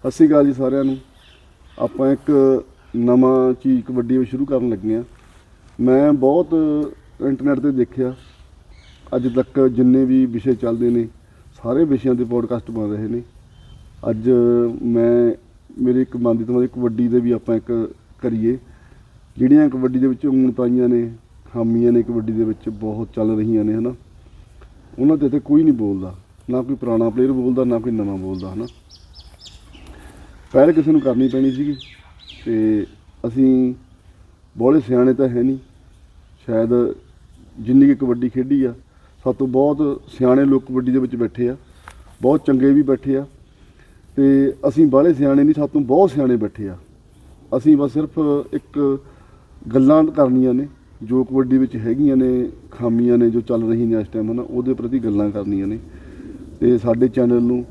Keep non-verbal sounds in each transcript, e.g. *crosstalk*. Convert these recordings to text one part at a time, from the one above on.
ਸਤਿ ਸ਼੍ਰੀ ਅਕਾਲ ਜੀ ਸਾਰਿਆਂ ਨੂੰ। ਆਪਾਂ ਇੱਕ ਨਵਾਂ ਚੀਜ਼, ਕਬੱਡੀ ਵਿੱਚ ਸ਼ੁਰੂ ਕਰਨ ਲੱਗੇ ਆ ਮੈਂ ਬਹੁਤ ਇੰਟਰਨੈਟ ਤੇ ਦੇਖਿਆ। ਅੱਜ ਤੱਕ ਜਿੰਨੇ ਵੀ ਵਿਸ਼ੇ ਚੱਲਦੇ ਨੇ, ਸਾਰੇ ਵਿਸ਼ਿਆਂ ਦੇ ਪੋਡਕਾਸਟ ਬਣ ਰਹੇ ਨੇ। ਅੱਜ ਮੈਂ, ਮੇਰੇ ਇੱਕ ਮਨ ਦੀ ਤਮਾ ਕਬੱਡੀ ਦੇ ਵੀ ਆਪਾਂ ਇੱਕ ਕਰੀਏ। ਜਿਹੜੀਆਂ ਕਬੱਡੀ ਦੇ ਵਿੱਚ ਊਣਤਾਈਆਂ ਨੇ ਖਾਮੀਆਂ ਨੇ ਕਬੱਡੀ ਦੇ ਵਿੱਚ ਬਹੁਤ ਚੱਲ ਰਹੀਆਂ ਨੇ, ਹਨਾ। ਉਹਨਾਂ ਤੇ ਤੇ ਕੋਈ ਨਹੀਂ ਬੋਲਦਾ। ਨਾ ਕੋਈ ਪੁਰਾਣਾ ਪਲੇਅਰ ਬੋਲਦਾ, ਨਾ ਕੋਈ ਨਵਾਂ ਬੋਲਦਾ, ਹਨਾ। ਪਹਿਲ ਕਿਸੇ ਨੂੰ ਕਰਨੀ ਪੈਣੀ ਸੀਗੀ ਤੇ ਅਸੀਂ ਬੋਲੇ ਸਿਆਣੇ ਤਾਂ ਹੈ ਨਹੀਂ। ਸ਼ਾਇਦ ਜਿੰਨੀ ਕੁ ਕਬੱਡੀ ਖੇਡੀ ਆ, ਸਭ ਤੋਂ ਬਹੁਤ ਸਿਆਣੇ ਲੋਕ ਕਬੱਡੀ ਦੇ ਵਿੱਚ ਬੈਠੇ ਆ, ਬਹੁਤ ਚੰਗੇ ਵੀ ਬੈਠੇ ਆ ਤੇ ਅਸੀਂ ਬਾਹਲੇ ਸਿਆਣੇ ਨਹੀਂ ਸਾਤੋਂ ਬਹੁਤ ਸਿਆਣੇ ਬੈਠੇ ਆ। ਅਸੀਂ ਬਸ ਸਿਰਫ ਇੱਕ ਗੱਲਾਂ ਕਰਨੀਆਂ ਨੇ, ਜੋ ਕਬੱਡੀ ਵਿੱਚ ਹੈਗੀਆਂ ਨੇ, ਖਾਮੀਆਂ ਨੇ, ਜੋ ਚੱਲ ਰਹੀਆਂ ਨੇ ਇਸ ਟਾਈਮ ਹਨ, ਉਹਦੇ ਪ੍ਰਤੀ ਗੱਲਾਂ ਕਰਨੀਆਂ ਨੇ। ਤੇ ਸਾਡੇ ਚੈਨਲ ਨੂੰ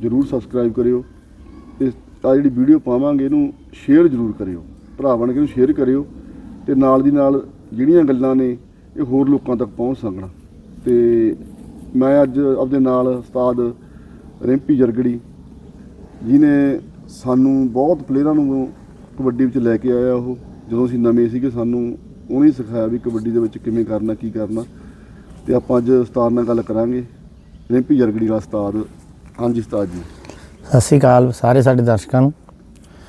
ਜਰੂਰ ਸਬਸਕ੍ਰਾਈਬ ਕਰਿਓ। ਆ ਜਿਹੜੀ ਵੀਡੀਓ ਪਾਵਾਂਗੇ ਇਹਨੂੰ ਸ਼ੇਅਰ ਜਰੂਰ ਕਰਿਓ। ਭਰਾ ਬਣ ਕੇ ਇਹਨੂੰ ਸ਼ੇਅਰ ਕਰਿਓ ਤੇ ਨਾਲ ਦੀ ਨਾਲ ਜਿਹੜੀਆਂ ਗੱਲਾਂ ਨੇ ਇਹ ਹੋਰ ਲੋਕਾਂ ਤੱਕ ਪਹੁੰਚ ਸਕਣ। ਤੇ ਮੈਂ ਅੱਜ ਆਪਦੇ ਨਾਲ ਉਸਤਾਦ ਰਿੰਪੀ ਜਰਗੜੀ ਜਿਹਨੇ ਸਾਨੂੰ ਬਹੁਤ ਪਲੇਅਰਾਂ ਨੂੰ ਕਬੱਡੀ ਵਿੱਚ ਲੈ ਕੇ ਆਇਆ ਉਹ। ਜਦੋਂ ਅਸੀਂ ਨਵੇਂ ਸੀਗੇ ਸਾਨੂੰ ਉਹਨੇ ਸਿਖਾਇਆ ਵੀ ਕਬੱਡੀ ਦੇ ਵਿੱਚ ਕਿਵੇਂ ਕਰਨਾ, ਕੀ ਕਰਨਾ। ਤੇ ਆਪਾਂ ਅੱਜ ਉਸਤਾਦ ਨਾਲ ਗੱਲ ਕਰਾਂਗੇ। ਰਿੰਪੀ ਜਰਗੜੀ ਦਾ ਉਸਤਾਦ। ਹਾਂਜੀ ਉਸਤਾਦ ਜੀ। ਸਤਿ ਸ਼੍ਰੀ ਅਕਾਲ ਸਾਰੇ ਸਾਡੇ ਦਰਸ਼ਕਾਂ ਨੂੰ।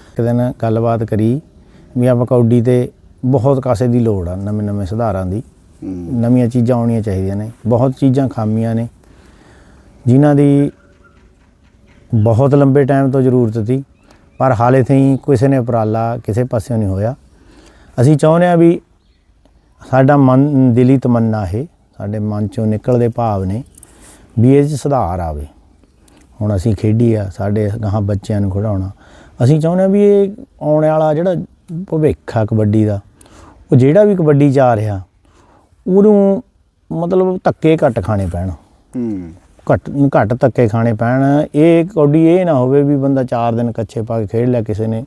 ਇੱਕ ਦਿਨ ਗੱਲਬਾਤ ਕਰੀ ਵੀ ਆਪਾਂ ਕੌਡੀ ਤੇ ਬਹੁਤ ਕਾਸੇ ਦੀ ਲੋੜ ਆ ਨਵੇਂ ਨਵੇਂ ਸੁਧਾਰਾਂ ਦੀ। ਨਵੀਆਂ ਚੀਜ਼ਾਂ ਆਉਣੀਆਂ ਚਾਹੀਦੀਆਂ ਨੇ ਬਹੁਤ ਚੀਜ਼ਾਂ ਖਾਮੀਆਂ ਨੇ। ਜਿਨ੍ਹਾਂ ਦੀ ਬਹੁਤ ਲੰਬੇ ਟਾਈਮ ਤੋਂ ਜ਼ਰੂਰਤ ਸੀ ਪਰ ਹਾਲੇ ਤਾਈਂ ਕਿਸੇ ਨੇ ਉਪਰਾਲਾ ਕਿਸੇ ਪਾਸਿਓਂ ਨਹੀਂ ਹੋਇਆ। ਅਸੀਂ ਚਾਹੁੰਦੇ ਆ ਵੀ ਸਾਡਾ ਮਨ ਦਿਲੀ ਤਮੰਨਾ ਹੈ ਸਾਡੇ ਮਨ ਚੋਂ ਨਿਕਲਦੇ ਭਾਵ ਨੇ ਵੀ ਇਹ 'ਚ ਸੁਧਾਰ ਆਵੇ। ਹੁਣ ਅਸੀਂ ਖੇਡੀ ਆ ਸਾਡੇ ਗਾਹਾਂ ਬੱਚਿਆਂ ਨੂੰ ਖਿਡਾਉਣਾ। ਅਸੀਂ ਚਾਹੁੰਦੇ ਆ ਵੀ ਇਹ ਆਉਣ ਵਾਲਾ ਜਿਹੜਾ ਭਵਿੱਖ ਆ ਕਬੱਡੀ ਦਾ ਉਹ ਜਿਹੜਾ ਵੀ ਕਬੱਡੀ ਆ ਰਿਹਾ ਉਹਨੂੰ ਮਤਲਬ ਧੱਕੇ ਘੱਟ ਖਾਣੇ ਪੈਣ। ਹੂੰ। ਘੱਟ ਘੱਟ ਧੱਕੇ ਖਾਣੇ ਪੈਣ। ਇਹ ਕਬੱਡੀ ਇਹ ਨਾ ਹੋਵੇ ਵੀ ਬੰਦਾ 4 ਦਿਨ ਕੱਚੇ ਪਾ ਕੇ ਖੇਡ ਲਿਆ ਕਿਸੇ ਨੇ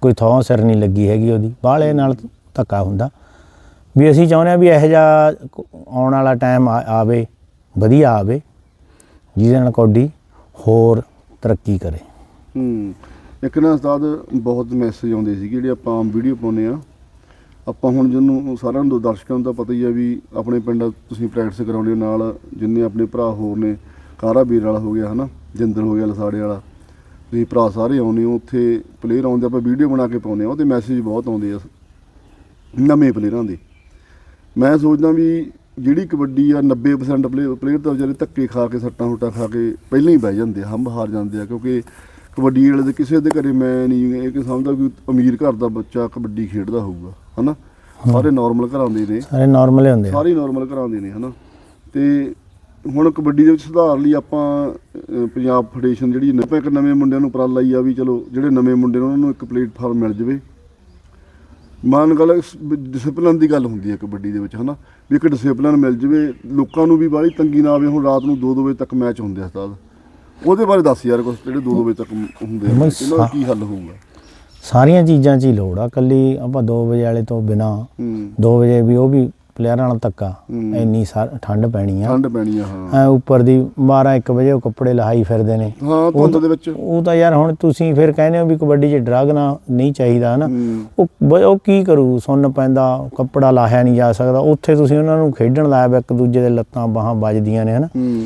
ਕੋਈ ਥੋਂ ਸਿਰ ਨਹੀਂ ਲੱਗੀ ਹੈਗੀ ਉਹਦੀ ਬਾਹਲੇ ਨਾਲ ਧੱਕਾ ਹੁੰਦਾ। ਵੀ ਅਸੀਂ ਚਾਹੁੰਦੇ ਆ ਵੀ ਇਹੋ ਕ- ਆਉਣ ਵਾਲਾ ਟਾਈਮ ਆਵੇ ਵਧੀਆ ਆਵੇ ਜਿਹਦੇ ਨਾਲ ਕਬੱਡੀ ਹੋਰ ਤਰੱਕੀ ਕਰੇ। ਹੂੰ, ਇੱਕ ਨਾ ਉਸਤਾਦ ਬਹੁਤ ਮੈਸੇਜ ਆਉਂਦੇ ਸੀ ਜਿਹੜੇ ਆਪਾਂ ਆਮ ਵੀਡੀਓ ਪਾਉਂਦੇ ਆ ਆਪਾਂ ਹੁਣ ਜਿਹਨੂੰ ਸਾਰਿਆਂ ਨੂੰ ਦਰਸ਼ਕਾਂ ਨੂੰ ਤਾਂ ਪਤਾ ਹੀ ਆ ਵੀ ਆਪਣੇ ਪਿੰਡ ਤੁਸੀਂ ਪ੍ਰੈਕਟਿਸ ਕਰਾਉਂਦੇ ਹੋ, ਨਾਲ ਜਿੰਨੇ ਆਪਣੇ ਭਰਾ ਹੋਰ ਨੇ, ਕਾਰਾ ਵੀਰ ਵਾਲਾ ਹੋ ਗਿਆ, ਹਨਾ, ਜਿੰਦਰ ਹੋ ਗਿਆ, ਲਸਾੜੇ ਵਾਲਾ। ਤੁਸੀਂ ਭਰਾ ਸਾਰੇ ਆਉਂਦੇ ਹੋ, ਉੱਥੇ ਪਲੇਅਰ ਆਉਂਦੇ ਆਪਾਂ ਵੀਡੀਓ ਬਣਾ ਕੇ ਪਾਉਂਦੇ ਆ ਉਹਦੇ ਮੈਸੇਜ ਬਹੁਤ ਆਉਂਦੇ ਆ। ਨਵੇਂ ਪਲੇਅਰਾਂ ਦੇ ਮੈਂ ਸੋਚਦਾ ਵੀ ਜਿਹੜੀ ਕਬੱਡੀ ਆ 90% ਪਲੇਅਰ ਤਾਂ ਵਿਚਾਰੇ ਧੱਕੇ ਖਾ ਕੇ ਸੱਟਾਂ ਹੁੱਟਾਂ ਖਾ ਕੇ ਪਹਿਲਾਂ ਹੀ ਬਹਿ ਜਾਂਦੇ ਆ ਹੰਬ ਹਾਰ ਜਾਂਦੇ ਆ ਕਿਉਂਕਿ ਕਬੱਡੀ ਵਾਲੇ ਦੇ ਕਿਸੇ ਦੇ ਘਰੇ ਮੈਂ ਨਹੀਂ ਇਹ ਕਿ ਸਮਝਦਾ ਕਿ ਅਮੀਰ ਘਰ ਦਾ ਬੱਚਾ ਕਬੱਡੀ ਖੇਡਦਾ ਹੋਊਗਾ ਹਨਾ? ਸਾਰੇ ਨਾਰਮਲ ਘਰਾਂ ਦੇ ਨੇ। ਸਾਰੇ ਨਾਰਮਲ ਹੀ ਹੁੰਦੇ ਸਾਰੇ ਨਾਰਮਲ ਘਰਾਂ ਦੇ ਨੇ ਹਨਾ? ਤੇ ਹੁਣ ਕਬੱਡੀ ਦੇ ਵਿੱਚ ਸੁਧਾਰ ਲਈ ਆਪਾਂ ਪੰਜਾਬ ਫੈਡਰੇਸ਼ਨ ਜਿਹੜੀ ਨੇ ਆਪਾਂ ਇੱਕ ਨਵੇਂ ਮੁੰਡਿਆਂ ਨੂੰ ਉਪਰਾਲਾ ਹੀ ਆ ਵੀ ਚਲੋ ਜਿਹੜੇ ਨਵੇਂ ਮੁੰਡੇ ਨੇ ਉਹਨਾਂ ਨੂੰ ਇੱਕ ਪਲੇਟਫਾਰਮ ਮਿਲ ਜਵੇ। ਮਾਨ ਗੱਲ ਡਿਸਪਲਿਨ ਦੀ ਗੱਲ ਹੁੰਦੀ ਹੈ ਕਬੱਡੀ ਦੇ ਵਿੱਚ ਹਨਾ? ਵੀ ਇੱਕ ਡਿਸਪਲਿਨ ਮਿਲ ਜਵੇ ਲੋਕਾਂ ਨੂੰ ਵੀ ਬਾਹਲੀ ਤੰਗੀ ਨਾ ਆਵੇ ਹੁਣ ਰਾਤ ਨੂੰ 2-2 ਵਜੇ ਤੱਕ ਮੈਚ ਹੁੰਦੇ ਆ ਉਸਤਾਦ। ਉਹਦੇ ਬਾਰੇ ਦੱਸ ਯਾਰ ਕੁਛ ਜਿਹੜੇ 2-2 ਵਜੇ ਤੱਕ ਹੁੰਦੇ ਆ ਇਹਨਾਂ ਦਾ ਕੀ ਹੱਲ ਹੋਊਗਾ? ਸਾਰੀਆਂ ਚੀਜ਼ਾਂ 'ਚ ਹੀ ਲੋੜ ਆ। ਕੱਲੀ ਆਪਾਂ 2 ਵਜੇ ਵਾਲੇ ਤੋਂ ਬਿਨਾ ਹੂੰ। 2 ਵਜੇ ਵੀ ਉਹ ਵੀ ਪਲੇਅਰਾਂ ਨਾਲ ਧੱਕਾ। ਹੂੰ। ਇੰਨੀ ਸਾਰ ਠੰਡ ਪੈਣੀ ਆ। ਠੰਡ ਪੈਣੀ ਆ ਹਾਂ। ਐ ਉੱਪਰ ਦੀ 12 1 ਵਜੇ ਉਹ ਕੱਪੜੇ ਲਹਾਈ ਫਿਰਦੇ ਨੇ। ਹਾਂ ਧੁੰਦ ਦੇ ਵਿੱਚ। ਉਹ ਤਾਂ ਯਾਰ ਹੁਣ ਤੁਸੀਂ ਫਿਰ ਕਹਿੰਦੇ ਹੋ ਵੀ ਕਬੱਡੀ 'ਚ ਡਰਗ ਨਾ ਨਹੀਂ ਚਾਹੀਦਾ ਹਨਾ। ਹੂੰ। ਉਹ ਬ- ਉਹ ਕੀ ਕਰੂ? ਸੁੰਨ ਪੈਂਦਾ ਕੱਪੜਾ ਲਾਹਿਆ ਨਹੀਂ ਜਾ ਸਕਦਾ। ਉੱਥੇ ਤੁਸੀਂ ਉਹਨਾਂ ਨੂੰ ਖੇਡਣ ਲਾਇਆ ਵਾ ਇੱਕ ਦੂਜੇ ਦੇ ਲੱਤਾਂ ਬਾਹਾਂ ਵੱਜਦੀਆਂ ਨੇ ਹਨਾ। ਹੂੰ।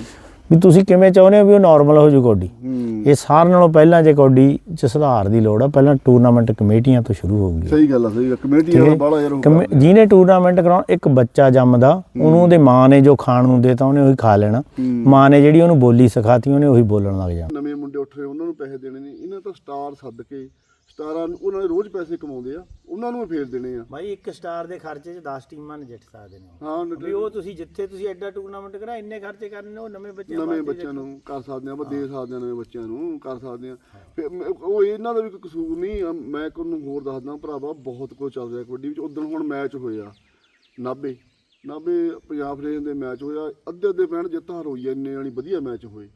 ਵੀ ਤੁਸੀਂ ਕਿਵੇਂ ਚਾਹੁੰਦੇ ਹੋ ਵੀ ਉਹ ਨਾਰਮਲ ਹੋ ਜੂ ਕਬੱਡੀ? ਹੂੰ। ਇਹ ਸਾਰਿਆਂ ਨਾਲੋਂ ਪਹਿਲਾਂ ਜੇ ਕਬੱਡੀ 'ਚ ਸੁਧਾਰ ਦੀ ਲੋੜ ਆ ਪਹਿਲਾਂ ਟੂਰਨਾਮੈਂਟ ਕਮੇਟੀਆਂ ਤੋਂ ਸ਼ੁਰੂ ਹੋਊਗੀ ਸਹੀ ਗੱਲ ਆ ਸਹੀ ਗੱਲ ਕਮੇਟੀ ਠੀਕ ਵਾਲਾ ਹੈ। ਬਾਹਲਾ ਯਾਰ। ਜਿਹਨੇ ਟੂਰਨਾਮੈਂਟ ਕਰਾਉਣ ਇੱਕ ਬੱਚਾ ਜੰਮਦਾ ਉਹਨੂੰ ਉਹਦੇ ਮਾਂ ਨੇ ਜੋ ਖਾਣ ਨੂੰ ਦੇਤਾ ਉਹਨੇ ਉਹੀ ਖਾ ਲੈਣਾ। ਮਾਂ ਨੇ ਜਿਹੜੀ ਉਹਨੂੰ ਬੋਲੀ ਸਿਖਾਤੀ ਉਹਨੇ ਉਹੀ ਬੋਲਣ ਲੱਗ ਜਾਣਾ। ਨਵੇਂ ਮੁੰਡੇ ਉੱਠ ਰਹੇ ਉਹਨਾਂ ਨੂੰ ਪੈਸੇ ਦੇਣੇ ਨੇ ਇਹਨਾਂ ਤਾਂ ਸਟਾਰ ਸੱਦ ਕੇ ਸਟਾਰਾਂ ਨੂੰ ਉਹਨਾਂ ਨੇ ਰੋਜ਼ ਪੈਸੇ ਕਮਾਉਂਦੇ ਆ ਉਹਨਾਂ ਨੂੰ ਫੇਰ ਦੇਣੇ ਆ। ਭਾਈ ਇੱਕ ਸਟਾਰ ਦੇ ਖਰਚੇ 'ਚ 10 ਟੀਮਾਂ ਨਜਿੱਠ ਸਕਦੇ ਨੇ ਹਾਂ ਵੀ ਉਹ ਤੁਸੀਂ ਜਿੱਥੇ ਤੁਸੀਂ ਐਡਾ ਟੂਰਨਾਮੈਂਟ ਕਰਾ ਇੰਨੇ ਖਰਚੇ ਕਰਨੇ ਨੇ ਉਹ ਨਵੇਂ ਬੱਚਿਆਂ ਨਵੇਂ ਬੱਚਿਆਂ ਨੂੰ ਕਰ ਸਕਦੇ ਆ ਆਪਾਂ ਦੇ ਸਕਦੇ ਆ ਨਵੇਂ ਬੱਚਿਆਂ ਨੂੰ ਕਰ ਸਕਦੇ ਆ। ਫਿਰ ਉਹ ਇਹਨਾਂ ਦਾ ਵੀ ਕੋਈ ਕਸੂਰ ਨਹੀਂ ਮੈਂ ਤੁਹਾਨੂੰ ਹੋਰ ਦੱਸਦਾ ਭਰਾਵਾ ਬਹੁਤ ਕੁਝ ਚੱਲ ਰਿਹਾ ਕਬੱਡੀ ਵਿੱਚ। ਉਦੋਂ ਹੁਣ ਮੈਚ ਹੋਇਆ ਨਾਭੇ। ਨਾਭੇ ਪੰਜਾਬ ਫਰੇਨ ਦੇ ਮੈਚ ਹੋਇਆ ਅੱਧੇ ਅੱਧੇ ਪੈਣ ਜਿੱਤ ਹਾਰ ਹੋਈ ਆ, ਇੰਨੇ ਵਾਲੀ ਵਧੀਆ ਮੈਚ ਹੋਏ।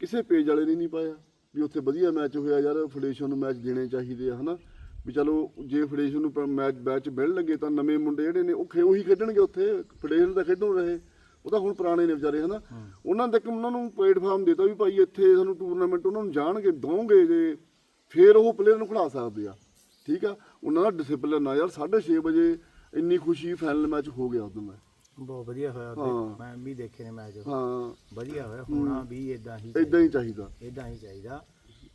ਕਿਸੇ ਪੇਜ ਵਾਲੇ ਨੇ ਨਹੀਂ ਪਾਇਆ। ਵੀ ਉੱਥੇ ਵਧੀਆ ਮੈਚ ਹੋਇਆ ਯਾਰ ਫੈਡਰੇਸ਼ਨ ਨੂੰ ਮੈਚ ਦੇਣੇ ਚਾਹੀਦੇ ਆ ਹਨਾ? ਵੀ ਚਲੋ ਜੇ ਫੈਡਰੇਸ਼ਨ ਨੂੰ ਮੈਚ ਬੈਚ ਮਿਲਣ ਲੱਗੇ ਤਾਂ ਨਵੇਂ ਮੁੰਡੇ ਜਿਹੜੇ ਨੇ ਉਹ ਖੇ ਉਹੀ ਖੇਡਣਗੇ ਉੱਥੇ। ਫੈਡਰੇਸ਼ਨ ਤਾਂ ਖੇਡਣ ਰਹੇ। ਉਹ ਤਾਂ ਹੁਣ ਪੁਰਾਣੇ ਨੇ ਵਿਚਾਰੇ ਹਨਾ? ਉਹਨਾਂ ਤੱਕ ਉਹਨਾਂ ਨੂੰ ਪਲੇਟਫਾਰਮ ਦਿੱਤਾ ਵੀ ਭਾਈ ਇੱਥੇ ਸਾਨੂੰ ਟੂਰਨਾਮੈਂਟ ਉਹਨਾਂ ਨੂੰ ਜਾਣਗੇ ਦੋਗੇ ਜੇ। ਫਿਰ ਉਹ ਪਲੇਅਰ ਨੂੰ ਖੜਾ ਸਕਦੇ ਆ। ਠੀਕ ਆ? ਉਹਨਾਂ ਦਾ ਡਿਸਪਲਿਨ ਆ ਯਾਰ 6:30 ਵਜੇ ਇੰਨੀ ਖੁਸ਼ੀ ਫਾਈਨਲ ਮੈਚ ਹੋ ਗਿਆ ਉਦੋਂ ਮੈਂ। ਬਹੁਤ ਵਧੀਆ ਹੋਇਆ ਹਾਂ। ਉੱਥੇ ਮੈਂ ਵੀ ਦੇਖੇ ਨੇ ਮੈਚ ਹਾਂ। ਵਧੀਆ ਹੋਇਆ ਹੋਣਾ ਵੀ ਇਦਾਂ ਹੀ ਇਦਾਂ ਹੀ ਚਾਹੀਦਾ। ਇਦਾਂ ਹੀ ਚਾਹੀਦਾ।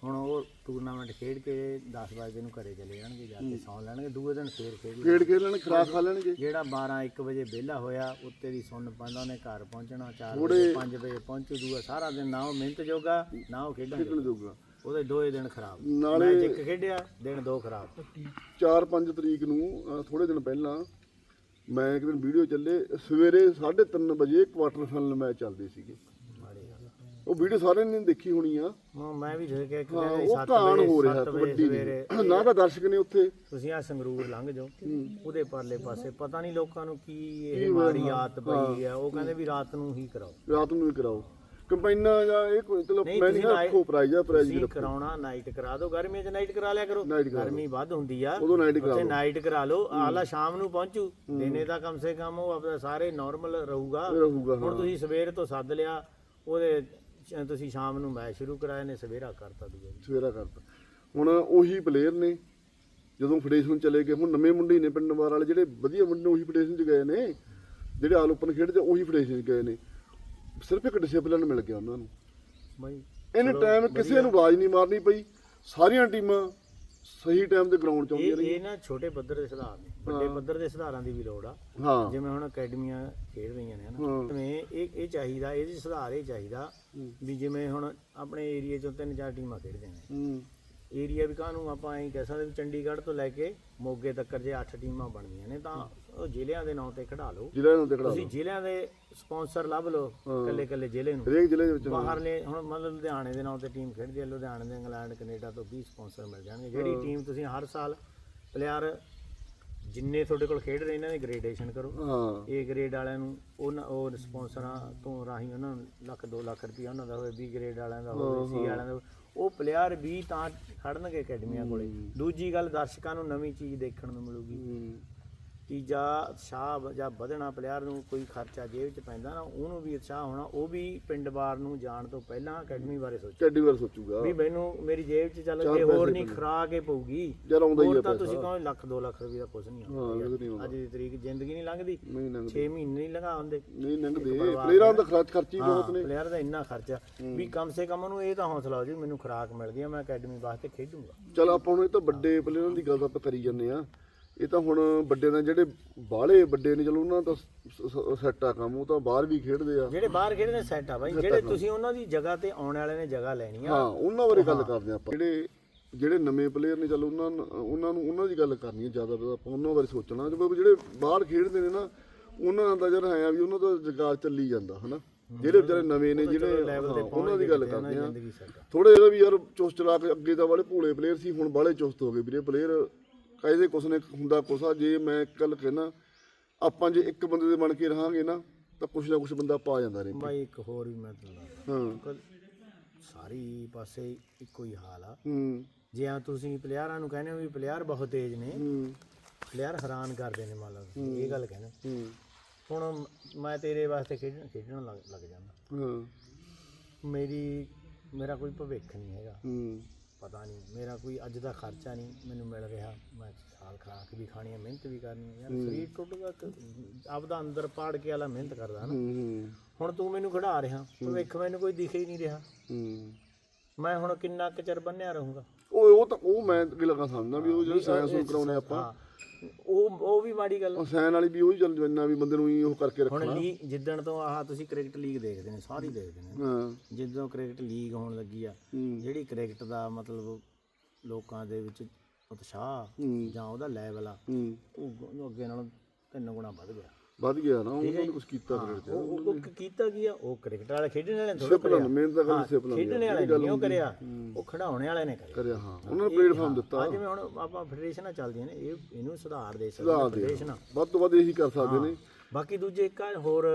ਹੁਣ ਉਹ ਟੂਰਨਾਮੈਂਟ ਖੇਡ ਕੇ 10 ਵਜੇ ਨੂੰ ਘਰੇ ਚਲੇ ਜਾਣਗੇ ਜਾ ਕੇ ਸੌਂ ਲੈਣਗੇ ਦੂਏ ਦਿਨ ਫੇਰ ਖੇਡ ਖੇਡ ਖੇਡ ਲੈਣ ਖਰਾਕ ਖਾ ਲੈਣਗੇ। ਜਿਹੜਾ 12 1 ਵਜੇ ਵਿਹਲਾ ਹੋਇਆ ਉੱਤੇ ਦੀ ਸੁੰਨ ਪਾਉਂਦਾ ਉਹਨੇ ਘਰ ਪਹੁੰਚਣਾ 4 ਥੋੜ੍ਹੇ- ਵਜੇ 5 ਵਜੇ ਪਹੁੰਚੂ ਦੂਆ ਸਾਰਾ ਦਿਨ ਨਾ ਉਹ ਮਿਹਨਤ ਜੋਗਾ ਨਾ ਉਹ ਖੇਡਣ ਜੋਗਾ। ਉਹਦੇ ਦੋਏ ਦਿਨ ਖਰਾਬ। ਨਾਲੇ- ਮੈਚ ਇੱਕ ਖੇਡਿਆ ਦਿਨ ਦੋ ਖਰਾਬ। 4-5 ਤਰੀਕ ਨੂੰ ਥੋੜੇ ਦਿਨ ਪਹਿਲਾਂ ਮੈਂ ਇੱਕ ਦਿਨ ਵੀਡੀਓ ਚੱਲੇ ਸਵੇਰੇ 3:30 ਵਜੇ ਕੁਆਟਰ ਫਾਈਨਲ ਮੈਚ ਚੱਲਦੇ ਸੀਗੇ। ਉਹ ਵੀਡੀਓ ਸਾਰਿਆਂ ਨੇ ਦੇਖੀ ਹੋਣੀ ਆ। ਹਾਂ, ਮੈਂ ਵੀ ਦੇਖ ਕੇ ਇੱਕ ਹਾਂ, ਉਹ ਸੱਤ ਕਾਣ ਵਜੇ- ਹੋ ਰਿਹਾ ਸੱਤ ਵਜੇ ਕਬੱਡੀ ਸਵੇਰੇ। ਦੀ *clears throat* ਨਾ ਤਾਂ ਦਰਸ਼ਕ ਨੇ ਉੱਥੇ। ਤੁਸੀਂ ਆ ਸੰਗਰੂਰ ਲੰਘ ਜਾਓ। ਉਹਦੇ ਪਰਲੇ ਪਾਸੇ। ਪਤਾ ਨਹੀਂ ਲੋਕਾਂ ਨੂੰ ਕੀ ਇਹ ਮਾੜੀ ਆਦਤ ਪਈ ਹੈ। ਉਹ ਕਹਿੰਦੇ ਵੀ ਰਾਤ ਨੂੰ ਹੀ ਕਰਾਓ। ਰਾਤ ਨੂੰ ਹੀ ਕਰਾਓ। ਕੰਪਾਈਨਾਂ ਜਾਂ ਇਹ ਕੋਈ ਚਲੋ ਨਹੀਂ, ਮੈਂ ਨਹੀਂ ਤੁਸੀਂ ਰੱਖੋ ਪ੍ਰਾਈਜ਼ ਆ ਪ੍ਰਾਈਜ਼ ਤੁਸੀਂ ਕਰਾਉਣਾ ਨਾਈਟ ਕਰਾ ਦਿਓ। ਗਰਮੀਆਂ 'ਚ ਨਾਈਟ ਕਰਾ ਲਿਆ ਕਰੋ। Night ਕਰਾ ਗਰਮੀ ਵੱਧ ਹੁੰਦੀ ਆ। ਉਦੋਂ ਨਾਈਟ ਕਰਾ ਉੱਥੇ ਲਓ ਨਾਈਟ ਕਰਾ ਲਓ। ਆਲਾ ਸ਼ਾਮ ਨੂੰ ਪਹੁੰਚੂ। ਦਿਨੇ ਦਾ ਕਮ ਸੇ ਕਮ ਉਹ ਸਾਰੇ ਨਾਰਮਲ ਰਹੂਗਾ। ਇਹ ਰਹੂਗਾ ਹੁਣ ਤੁਸੀਂ ਸਵੇਰ ਤੋਂ ਸੱਦ ਲਿਆ। ਉਹਦੇ ਚ- ਤੁਸੀਂ ਸ਼ਾਮ ਨੂੰ ਮੈਚ ਸ਼ੁਰੂ ਕਰਾਇਆ ਨੇ ਸਵੇਰਾ ਕਰਤਾ ਦੂਜੇ ਦਿਨ। ਸਵੇਰਾ ਕਰਤਾ। ਹੁਣ ਉਹੀ ਪਲੇਅਰ ਨੇ ਜਦੋਂ ਫੈਡਰੇਸ਼ਨ ਚਲੇ ਗਏ। ਹੁਣ ਨਵੇਂ ਮੁੰਡੇ ਹੀ ਨੇ ਪਿੰਡ ਬਾਰ ਵਾਲੇ ਜਿਹੜੇ ਵਧੀਆ ਮੁੰਡੇ ਨੇ ਉਹੀ ਫੈਡਰੇਸ਼ਨ ਚ ਗਏ ਨੇ। ਜਿਹੜੇ ਆਲ ਓਪਨ ਖੇਡਦੇ ਉਹੀ ਫੈਡਰੇਸ਼ਨ ਚ ਗਏ ਨੇ। ਸਿਰਫ ਇੱਕ ਡਿਸਪਲਿਨ ਮਿਲ ਗਿਆ ਉਹਨਾਂ ਨੂੰ। ਬਾਈ ਇਹਨੇ ਟਾਈਮ ਕਿਸੇ ਨੂੰ ਆਵਾਜ਼ ਨਹੀਂ ਮਾਰਨੀ ਪਈ। ਸਾਰੀਆਂ ਟੀਮਾਂ ਸਹੀ ਟਾਈਮ ਤੇ ਗਰਾਊਂਡ ਚ ਆਉਂਦੀਆਂ ਇਹ ਰਹੀਆਂ। ਇਹ ਨਾ ਛੋਟੇ ਪੱਧਰ ਦੇ ਸੁਧਾਰ ਨੇ। ਵੱਡੇ ਪੱਧਰ ਦੇ ਸੁਧਾਰਾਂ ਦੀ ਵੀ ਲੋੜ ਆ। ਜਿਵੇਂ ਹੁਣ ਅਕੈਡਮੀਆਂ ਖੇਡ ਰਹੀਆਂ ਨੇ ਹਨਾ। ਜਿਵੇਂ ਇਹ ਇਹ ਚਾਹੀਦਾ ਇਹਦੇ 'ਚ ਸੁਧਾਰ ਇਹ ਚਾਹੀਦਾ ਵੀ ਜਿਵੇਂ ਹੁਣ ਆਪਣੇ ਏਰੀਆ ਚੋਂ ਤਿੰਨ ਚਾਰ ਟੀਮਾਂ ਖੇਡਦੇ ਨੇ। ਏਰੀਆ ਵੀ ਕਾਹਨੂੰ ਆਪਾਂ ਐਂ ਕਹਿ ਸਕਦੇ ਚੰਡੀਗੜ੍ਹ ਤੋਂ ਲੈ ਕੇ ਮੋਗੇ ਤੱਕ ਜੇ 8 ਟੀਮਾਂ ਬਣਦੀਆਂ ਨੇ ਤਾਂ ਉਹ ਜ਼ਿਲ੍ਹਿਆਂ ਦੇ ਨਾਂ ਤੇ ਖੜਾ ਲਓ। ਜ਼ਿਲ੍ਹੇ ਨੂੰ ਤੇ ਖੜਾ ਤੁਸੀਂ ਜ਼ਿਲ੍ਹਿਆਂ ਦੇ ਸਪਾਂਸਰ ਲੱਭ ਲਓ ਕੱਲੇ ਕੱਲੇ ਜ਼ਿਲ੍ਹੇ ਨੂੰ। ਹਰੇਕ ਜ਼ਿਲ੍ਹੇ ਦੇ ਵਿੱਚ ਬਾਹਰਲੇ ਹੁਣ ਮਤਲਬ ਲੁਧਿਆਣੇ ਦੇ ਨਾਂ ਤੇ ਟੀਮ ਖੇਡਦੀ ਹੈ ਲੁਧਿਆਣੇ ਦੇ ਇੰਗਲੈਂਡ ਕੈਨੇਡਾ ਤੋਂ 20 ਸਪਾਂਸਰ ਮਿਲ ਜਾਣਗੇ। ਜਿਹੜੀ ਟੀਮ ਤੁਸੀਂ ਹਰ ਸਾਲ ਪਲੇਅਰ ਜਿੰਨੇ ਤੁਹਾਡੇ ਕੋਲ ਖੇਡ ਰਹੇ ਇਹਨਾਂ ਦੀ ਗ੍ਰੇਡੇਸ਼ਨ ਕਰੋ। ਹਾਂ। ਏ ਗ੍ਰੇਡ ਵਾਲਿਆਂ ਨੂੰ ਉਹਨਾਂ ਉਹ ਸਪਾਂਸਰਾਂ ਤੋਂ ਰਾਹੀਂ ਉਹਨਾਂ ਨੂੰ ਲੱਖ 2 ਲੱਖ ਰੁਪਈਆ ਉਹਨਾਂ ਦਾ ਹੋਵੇ ਬੀ ਗ੍ਰੇਡ ਵਾਲਿਆਂ ਦਾ ਹੋਵੇ ਸੀ ਵਾਲਿਆਂ ਦਾ ਹੋਵੇ। ਉਹ ਪਲੇਅਰ ਵੀ ਤਾਂ ਖੜਨਗੇ ਅਕੈਡਮੀਆਂ ਕੋਲੇ। ਦੂਜੀ ਗੱਲ ਦਰਸ਼ਕਾਂ ਨੂੰ ਨਵੀਂ ਚੀਜ਼ ਦੇਖਣ ਨੂੰ ਮਿਲੂਗੀ। ਹੂੰ। ਤੀਜਾ ਉਤਸ਼ਾਹ ਜਾਂ ਵਧਣਾ ਪਲੇਅਰ ਨੂੰ ਕੋਈ ਖਰਚਾ ਜੇਬ 'ਚ ਪੈਂਦਾ ਨਾ ਉਹਨੂੰ ਵੀ ਉਤਸ਼ਾਹ ਹੋਣਾ ਉਹ ਵੀ ਪਿੰਡ ਬਾਰ ਨੂੰ ਜਾਣ ਤੋਂ ਪਹਿਲਾਂ ਅਕੈਡਮੀ ਬਾਰੇ ਸੋਚੇ। ਚੱਡੀ ਵਾਰ ਸੋਚੂਗਾ। ਵੀ ਮੈਨੂੰ ਮੇਰੀ ਜੇਬ 'ਚ ਚੱਲ ਕੇ ਹੋਰ ਪੈਸੇ ਨਹੀਂ ਖਰਾ ਕੇ ਪਊਗੀ। ਯਾਰ ਆਉਂਦਾ ਹੀ ਹੋਰ ਆ ਤਾਂ ਪੈਸਾ। ਤੁਸੀਂ ਕਹੋ ਲੱਖ 2 ਲੱਖ ਰੁਪਏ ਦਾ ਕੁਝ ਨਹੀਂ ਹਾਂ ਇਹ ਨਹੀਂ ਆਉਂਦਾ ਅੱਜ ਦੀ ਤਰੀਕ ਜ਼ਿੰਦਗੀ ਨਹੀਂ ਲੰਘਦੀ। ਨਹੀਂ ਲੰਘਦੇ। 6 ਮਹੀਨੇ ਨਹੀਂ ਲੰਘਾ ਹੁੰਦੇ। ਨਹੀਂ ਲੰਘਦੇ। ਪਰਿਵਾਰ ਪਲੇਅਰਾਂ ਦਾ ਖਰਚ ਖਰਚੀ ਬਹੁਤ ਨੇ। ਪਲੇਅਰ ਦਾ ਇੰਨਾ ਖਰਚਾ ਵੀ ਕਮ ਸੇ ਕਮ ਉਹਨੂੰ ਇਹ ਤਾਂ ਹੌਸਲਾ ਹੋ ਜੀ ਮੈਨੂੰ ਖੁਰਾਕ ਮਿਲਦੀ ਆ ਮੈਂ ਅਕੈਡਮੀ ਵਾਸਤੇ ਖੇਡੂੰਗਾ। ਚਲ ਆਪਾਂ ਹੁਣ ਇਹ ਤਾਂ ਵੱਡੇ ਪਲੇਅਰਾਂ ਦੀ ਗੱਲ ਤਾਂ ਆਪਾਂ ਕਰੀ ਜਾਂਦੇ ਆ। ਇਹ ਤਾਂ ਹੁਣ ਵੱਡੇ ਨੇ ਜਿਹੜੇ ਬਾਹਲੇ ਵੱਡੇ ਨੇ ਚਲੋ ਉਹਨਾਂ ਦਾ ਸੈੱਟ ਆ ਕੰਮ ਉਹ ਤਾਂ ਬਾਹਰ ਵੀ ਖੇਡਦੇ ਆ। ਜਿਹੜੇ ਬਾਹਰ ਖੇਡਦੇ ਸੈੱਟ ਆ ਬਾਈ। ਜਿਹੜੇ ਤੁਸੀਂ ਉਹਨਾਂ ਦੀ ਜਗ੍ਹਾ ਤੇ ਆਉਣ ਵਾਲੇ ਨੇ ਜਗ੍ਹਾ ਲੈਣੀ ਆ। ਹਾਂ ਉਹਨਾਂ ਬਾਰੇ ਗੱਲ ਕਰਦੇ ਆਪਾਂ। ਜਿਹੜੇ ਜਿਹੜੇ ਨਵੇਂ ਪਲੇਅਰ ਨੇ ਚਲੋ ਉਹਨਾਂ ਨੂੰ- ਉਹਨਾਂ ਨੂੰ ਉਹਨਾਂ ਦੀ ਗੱਲ ਕਰਨੀ ਹੈ ਜ਼ਿਆਦਾ ਆਪਾਂ ਉਹਨਾਂ ਬਾਰੇ ਸੋਚਣਾ। ਜਦੋਂ ਜਿਹੜੇ ਬਾਹਰ ਖੇਡਦੇ ਨੇ ਨਾ ਉਹਨਾਂ ਦਾ ਜਰ ਹੈ ਵੀ ਉਹਨਾਂ ਦਾ ਜਗਾਰ ਚੱਲੀ ਜਾਂਦਾ ਹਨਾ? ਜਿਹੜੇ ਵਿਚਾਰੇ ਨਵੇਂ ਨੇ ਜਿਹੜੇ ਉਹਨਾਂ ਦੀ ਗੱਲ ਕਰਦੇ ਆ। ਥੋੜੇ ਜਿਹਾ ਵੀ ਯਾਰ ਚੁਸਤ ਚਲਾ ਕੇ ਅੱਗੇ ਤਾਂ ਵਾਲੇ ਭੋਲੇ ਪਲੇਅਰ ਸੀ ਹੁਣ ਬਾਲੇ ਚੁਸਤ ਹੋ ਗਏ ਵੀਰੇ। ਪਲੇਅਰ ਕਾਇਦੇ ਕੁਛ ਨੇ ਹੁੰਦਾ ਕੁਛਾ ਜੇ ਮੈਂ ਇੱਕ ਗੱਲ ਕਹਿਣਾ ਆਪਾਂ ਜੇ ਇੱਕ ਬੰਦੇ ਦੇ ਬਣ ਕੇ ਰਹਾਂਗੇ ਨਾ ਤਾਂ ਕੁਛ ਨਾ ਕੁਛ ਬੰਦਾ ਪਾ ਜਾਂਦਾ ਰਹੇ ਬਾਈ ਇੱਕ ਹੋਰ ਵੀ ਮੈਂ ਤੁਹਾਨੂੰ ਹਾਂ। ਕਲ ਸਾਰੀ ਪਾਸੇ ਇੱਕੋ ਹੀ ਹਾਲ ਆ। ਹੂੰ। ਜੇ ਆ ਤੁਸੀਂ ਪਲੇਅਰਾਂ ਨੂੰ ਕਹਿੰਦੇ ਹੋ ਵੀ ਪਲੇਅਰ ਬਹੁਤ ਤੇਜ਼ ਨੇ ਹੂੰ। ਪਲੇਅਰ ਹੈਰਾਨ ਕਰਦੇ ਨੇ ਮੰਨ ਲਓ ਇਹ ਗੱਲ ਕਹਿੰਦੇ ਹੂੰ। ਹੁਣ ਮੈਂ ਤੇਰੇ ਵਾਸਤੇ ਖੇਡਣ ਖੇਡਣ ਲੱਗ ਲੱਗ ਜਾਂਦਾ। ਹਾਂ। ਮੇਰੀ ਮੇਰਾ ਕੋਈ ਭਵਿੱਖ ਨਹੀਂ ਹੈਗਾ। ਹੂੰ। ਪਤਾ ਨਹੀਂ। ਮੇਰਾ ਕੋਈ ਅੱਜ ਦਾ ਖਰਚਾ ਨਹੀਂ ਮੈਨੂੰ ਮਿਲ ਰਿਹਾ। ਮੈਂ ਸਾਲ ਖਰਾਕ ਵੀ ਖਾਣੀ ਹੈ ਮਿਹਨਤ ਵੀ ਕਰਨੀ ਹੈ ਯਾਰ ਸਰੀਰ ਟੁੱਟਦਾ ਆਪਦਾ ਅੰਦਰ ਪਾੜ ਕੇ ਵਾਲਾ ਮਿਹਨਤ ਕਰਦਾ ਨਾ। ਹੁਣ ਤੂੰ ਮੈਨੂੰ ਖੜਾ ਰਿਹਾ ਭਵਿੱਖ ਮੈਨੂੰ ਕੋਈ ਦਿਖ ਹੀ ਨਹੀਂ ਰਿਹਾ। ਮੈਂ ਹੁਣ ਕਿੰਨਾ ਕੁ ਚਿਰ ਬੰਨਿਆ ਰਹੂੰਗਾ? ਉਹ ਉਹ ਤਾਂ ਉਹ ਮੈਂ ਲੱਗਾ ਸਮਝਦਾ ਵੀ ਉਹ ਜਿਹੜੇ ਸਾਇੰਸ ਨੂੰ ਕਰਾਉਣੇ ਆਪਾਂ। ਉਹ ਉਹ ਵੀ ਮਾੜੀ ਗੱਲ ਆ। ਉਹ ਵਾਲੀ ਵੀ ਉਹੀ ਚੱਲ ਜੰਨਾ ਵੀ ਬੰਦੇ ਨੂੰ ਹੀ ਉਹ ਕਰਕੇ ਹੁਣ ਰੱਖਣਾ। ਲੀ ਜਿੱਦਣ ਤੋਂ ਆਹ ਤੁਸੀਂ ਕ੍ਰਿਕਟ ਲੀਗ ਦੇਖਦੇ ਨੇ ਸਾਰੀ ਦੇਖਦੇ ਨੇ। ਹਾਂ। ਜਦੋਂ ਕ੍ਰਿਕਟ ਲੀਗ ਹੋਣ ਲੱਗੀ ਆ ਹੂੰ। ਜਿਹੜੀ ਕ੍ਰਿਕਟ ਦਾ ਮਤਲਬ ਲੋਕਾਂ ਦੇ ਵਿੱਚ ਉਤਸ਼ਾਹ ਹੂੰ। ਜਾਂ ਉਹਦਾ ਲੈਵਲ ਆ ਹੂੰ। ਉਹ ਗ- ਅੱਗੇ ਨਾਲੋਂ ਤਿੰਨ ਗੁਣਾ ਵੱਧ ਗਿਆ। ਵੱਧ ਗਿਆ ਨਾ ਉਹਨਾਂ ਨੇ ਕੁਝ ਕੀਤਾ ਕ੍ਰਿਕਟ ਉਹ ਉਹ- ਉਹ ਕੀਤਾ ਕੀ ਆ? ਉਹ ਕ੍ਰਿਕਟ ਵਾਲੇ ਖੇਡਣ ਵਾਲੇ ਨੇ ਥੋੜਾ ਡਿਸਪਲਿਨ ਮੇਨ ਤਾਂ ਗੱਲ ਡਿਸਪਲਿਨ ਖੇਡਣ ਵਾਲੇ ਨੇ ਉਹ ਕਰਿਆ। ਉਹ ਖਿਡਾਉਣੇ ਵਾਲੇ ਨੇ ਕਰਿਆ। ਕਰਿਆ ਹਾਂ। ਉਹਨਾਂ ਨੇ ਪਲੇਟਫਾਰਮ ਦਿੱਤਾ। ਆ ਜਿਵੇਂ ਹੁਣ ਆਪਾਂ ਫੈਡਰੇਸ਼ਨਾਂ ਚੱਲਦੀਆਂ ਨੇ ਇਹ ਇਹਨੂੰ ਸੁਧਾਰ ਦੇ ਸਕਦੇ ਦੇ। ਫੈਡਰੇਸ਼ਨਾਂ। ਵੱਧ ਤੋਂ ਵੱਧ ਇਹੀ ਕਰ ਸਕਦੇ ਨੇ। ਬਾਕੀ ਦੂਜੇ ਇੱਕ ਹੋਰ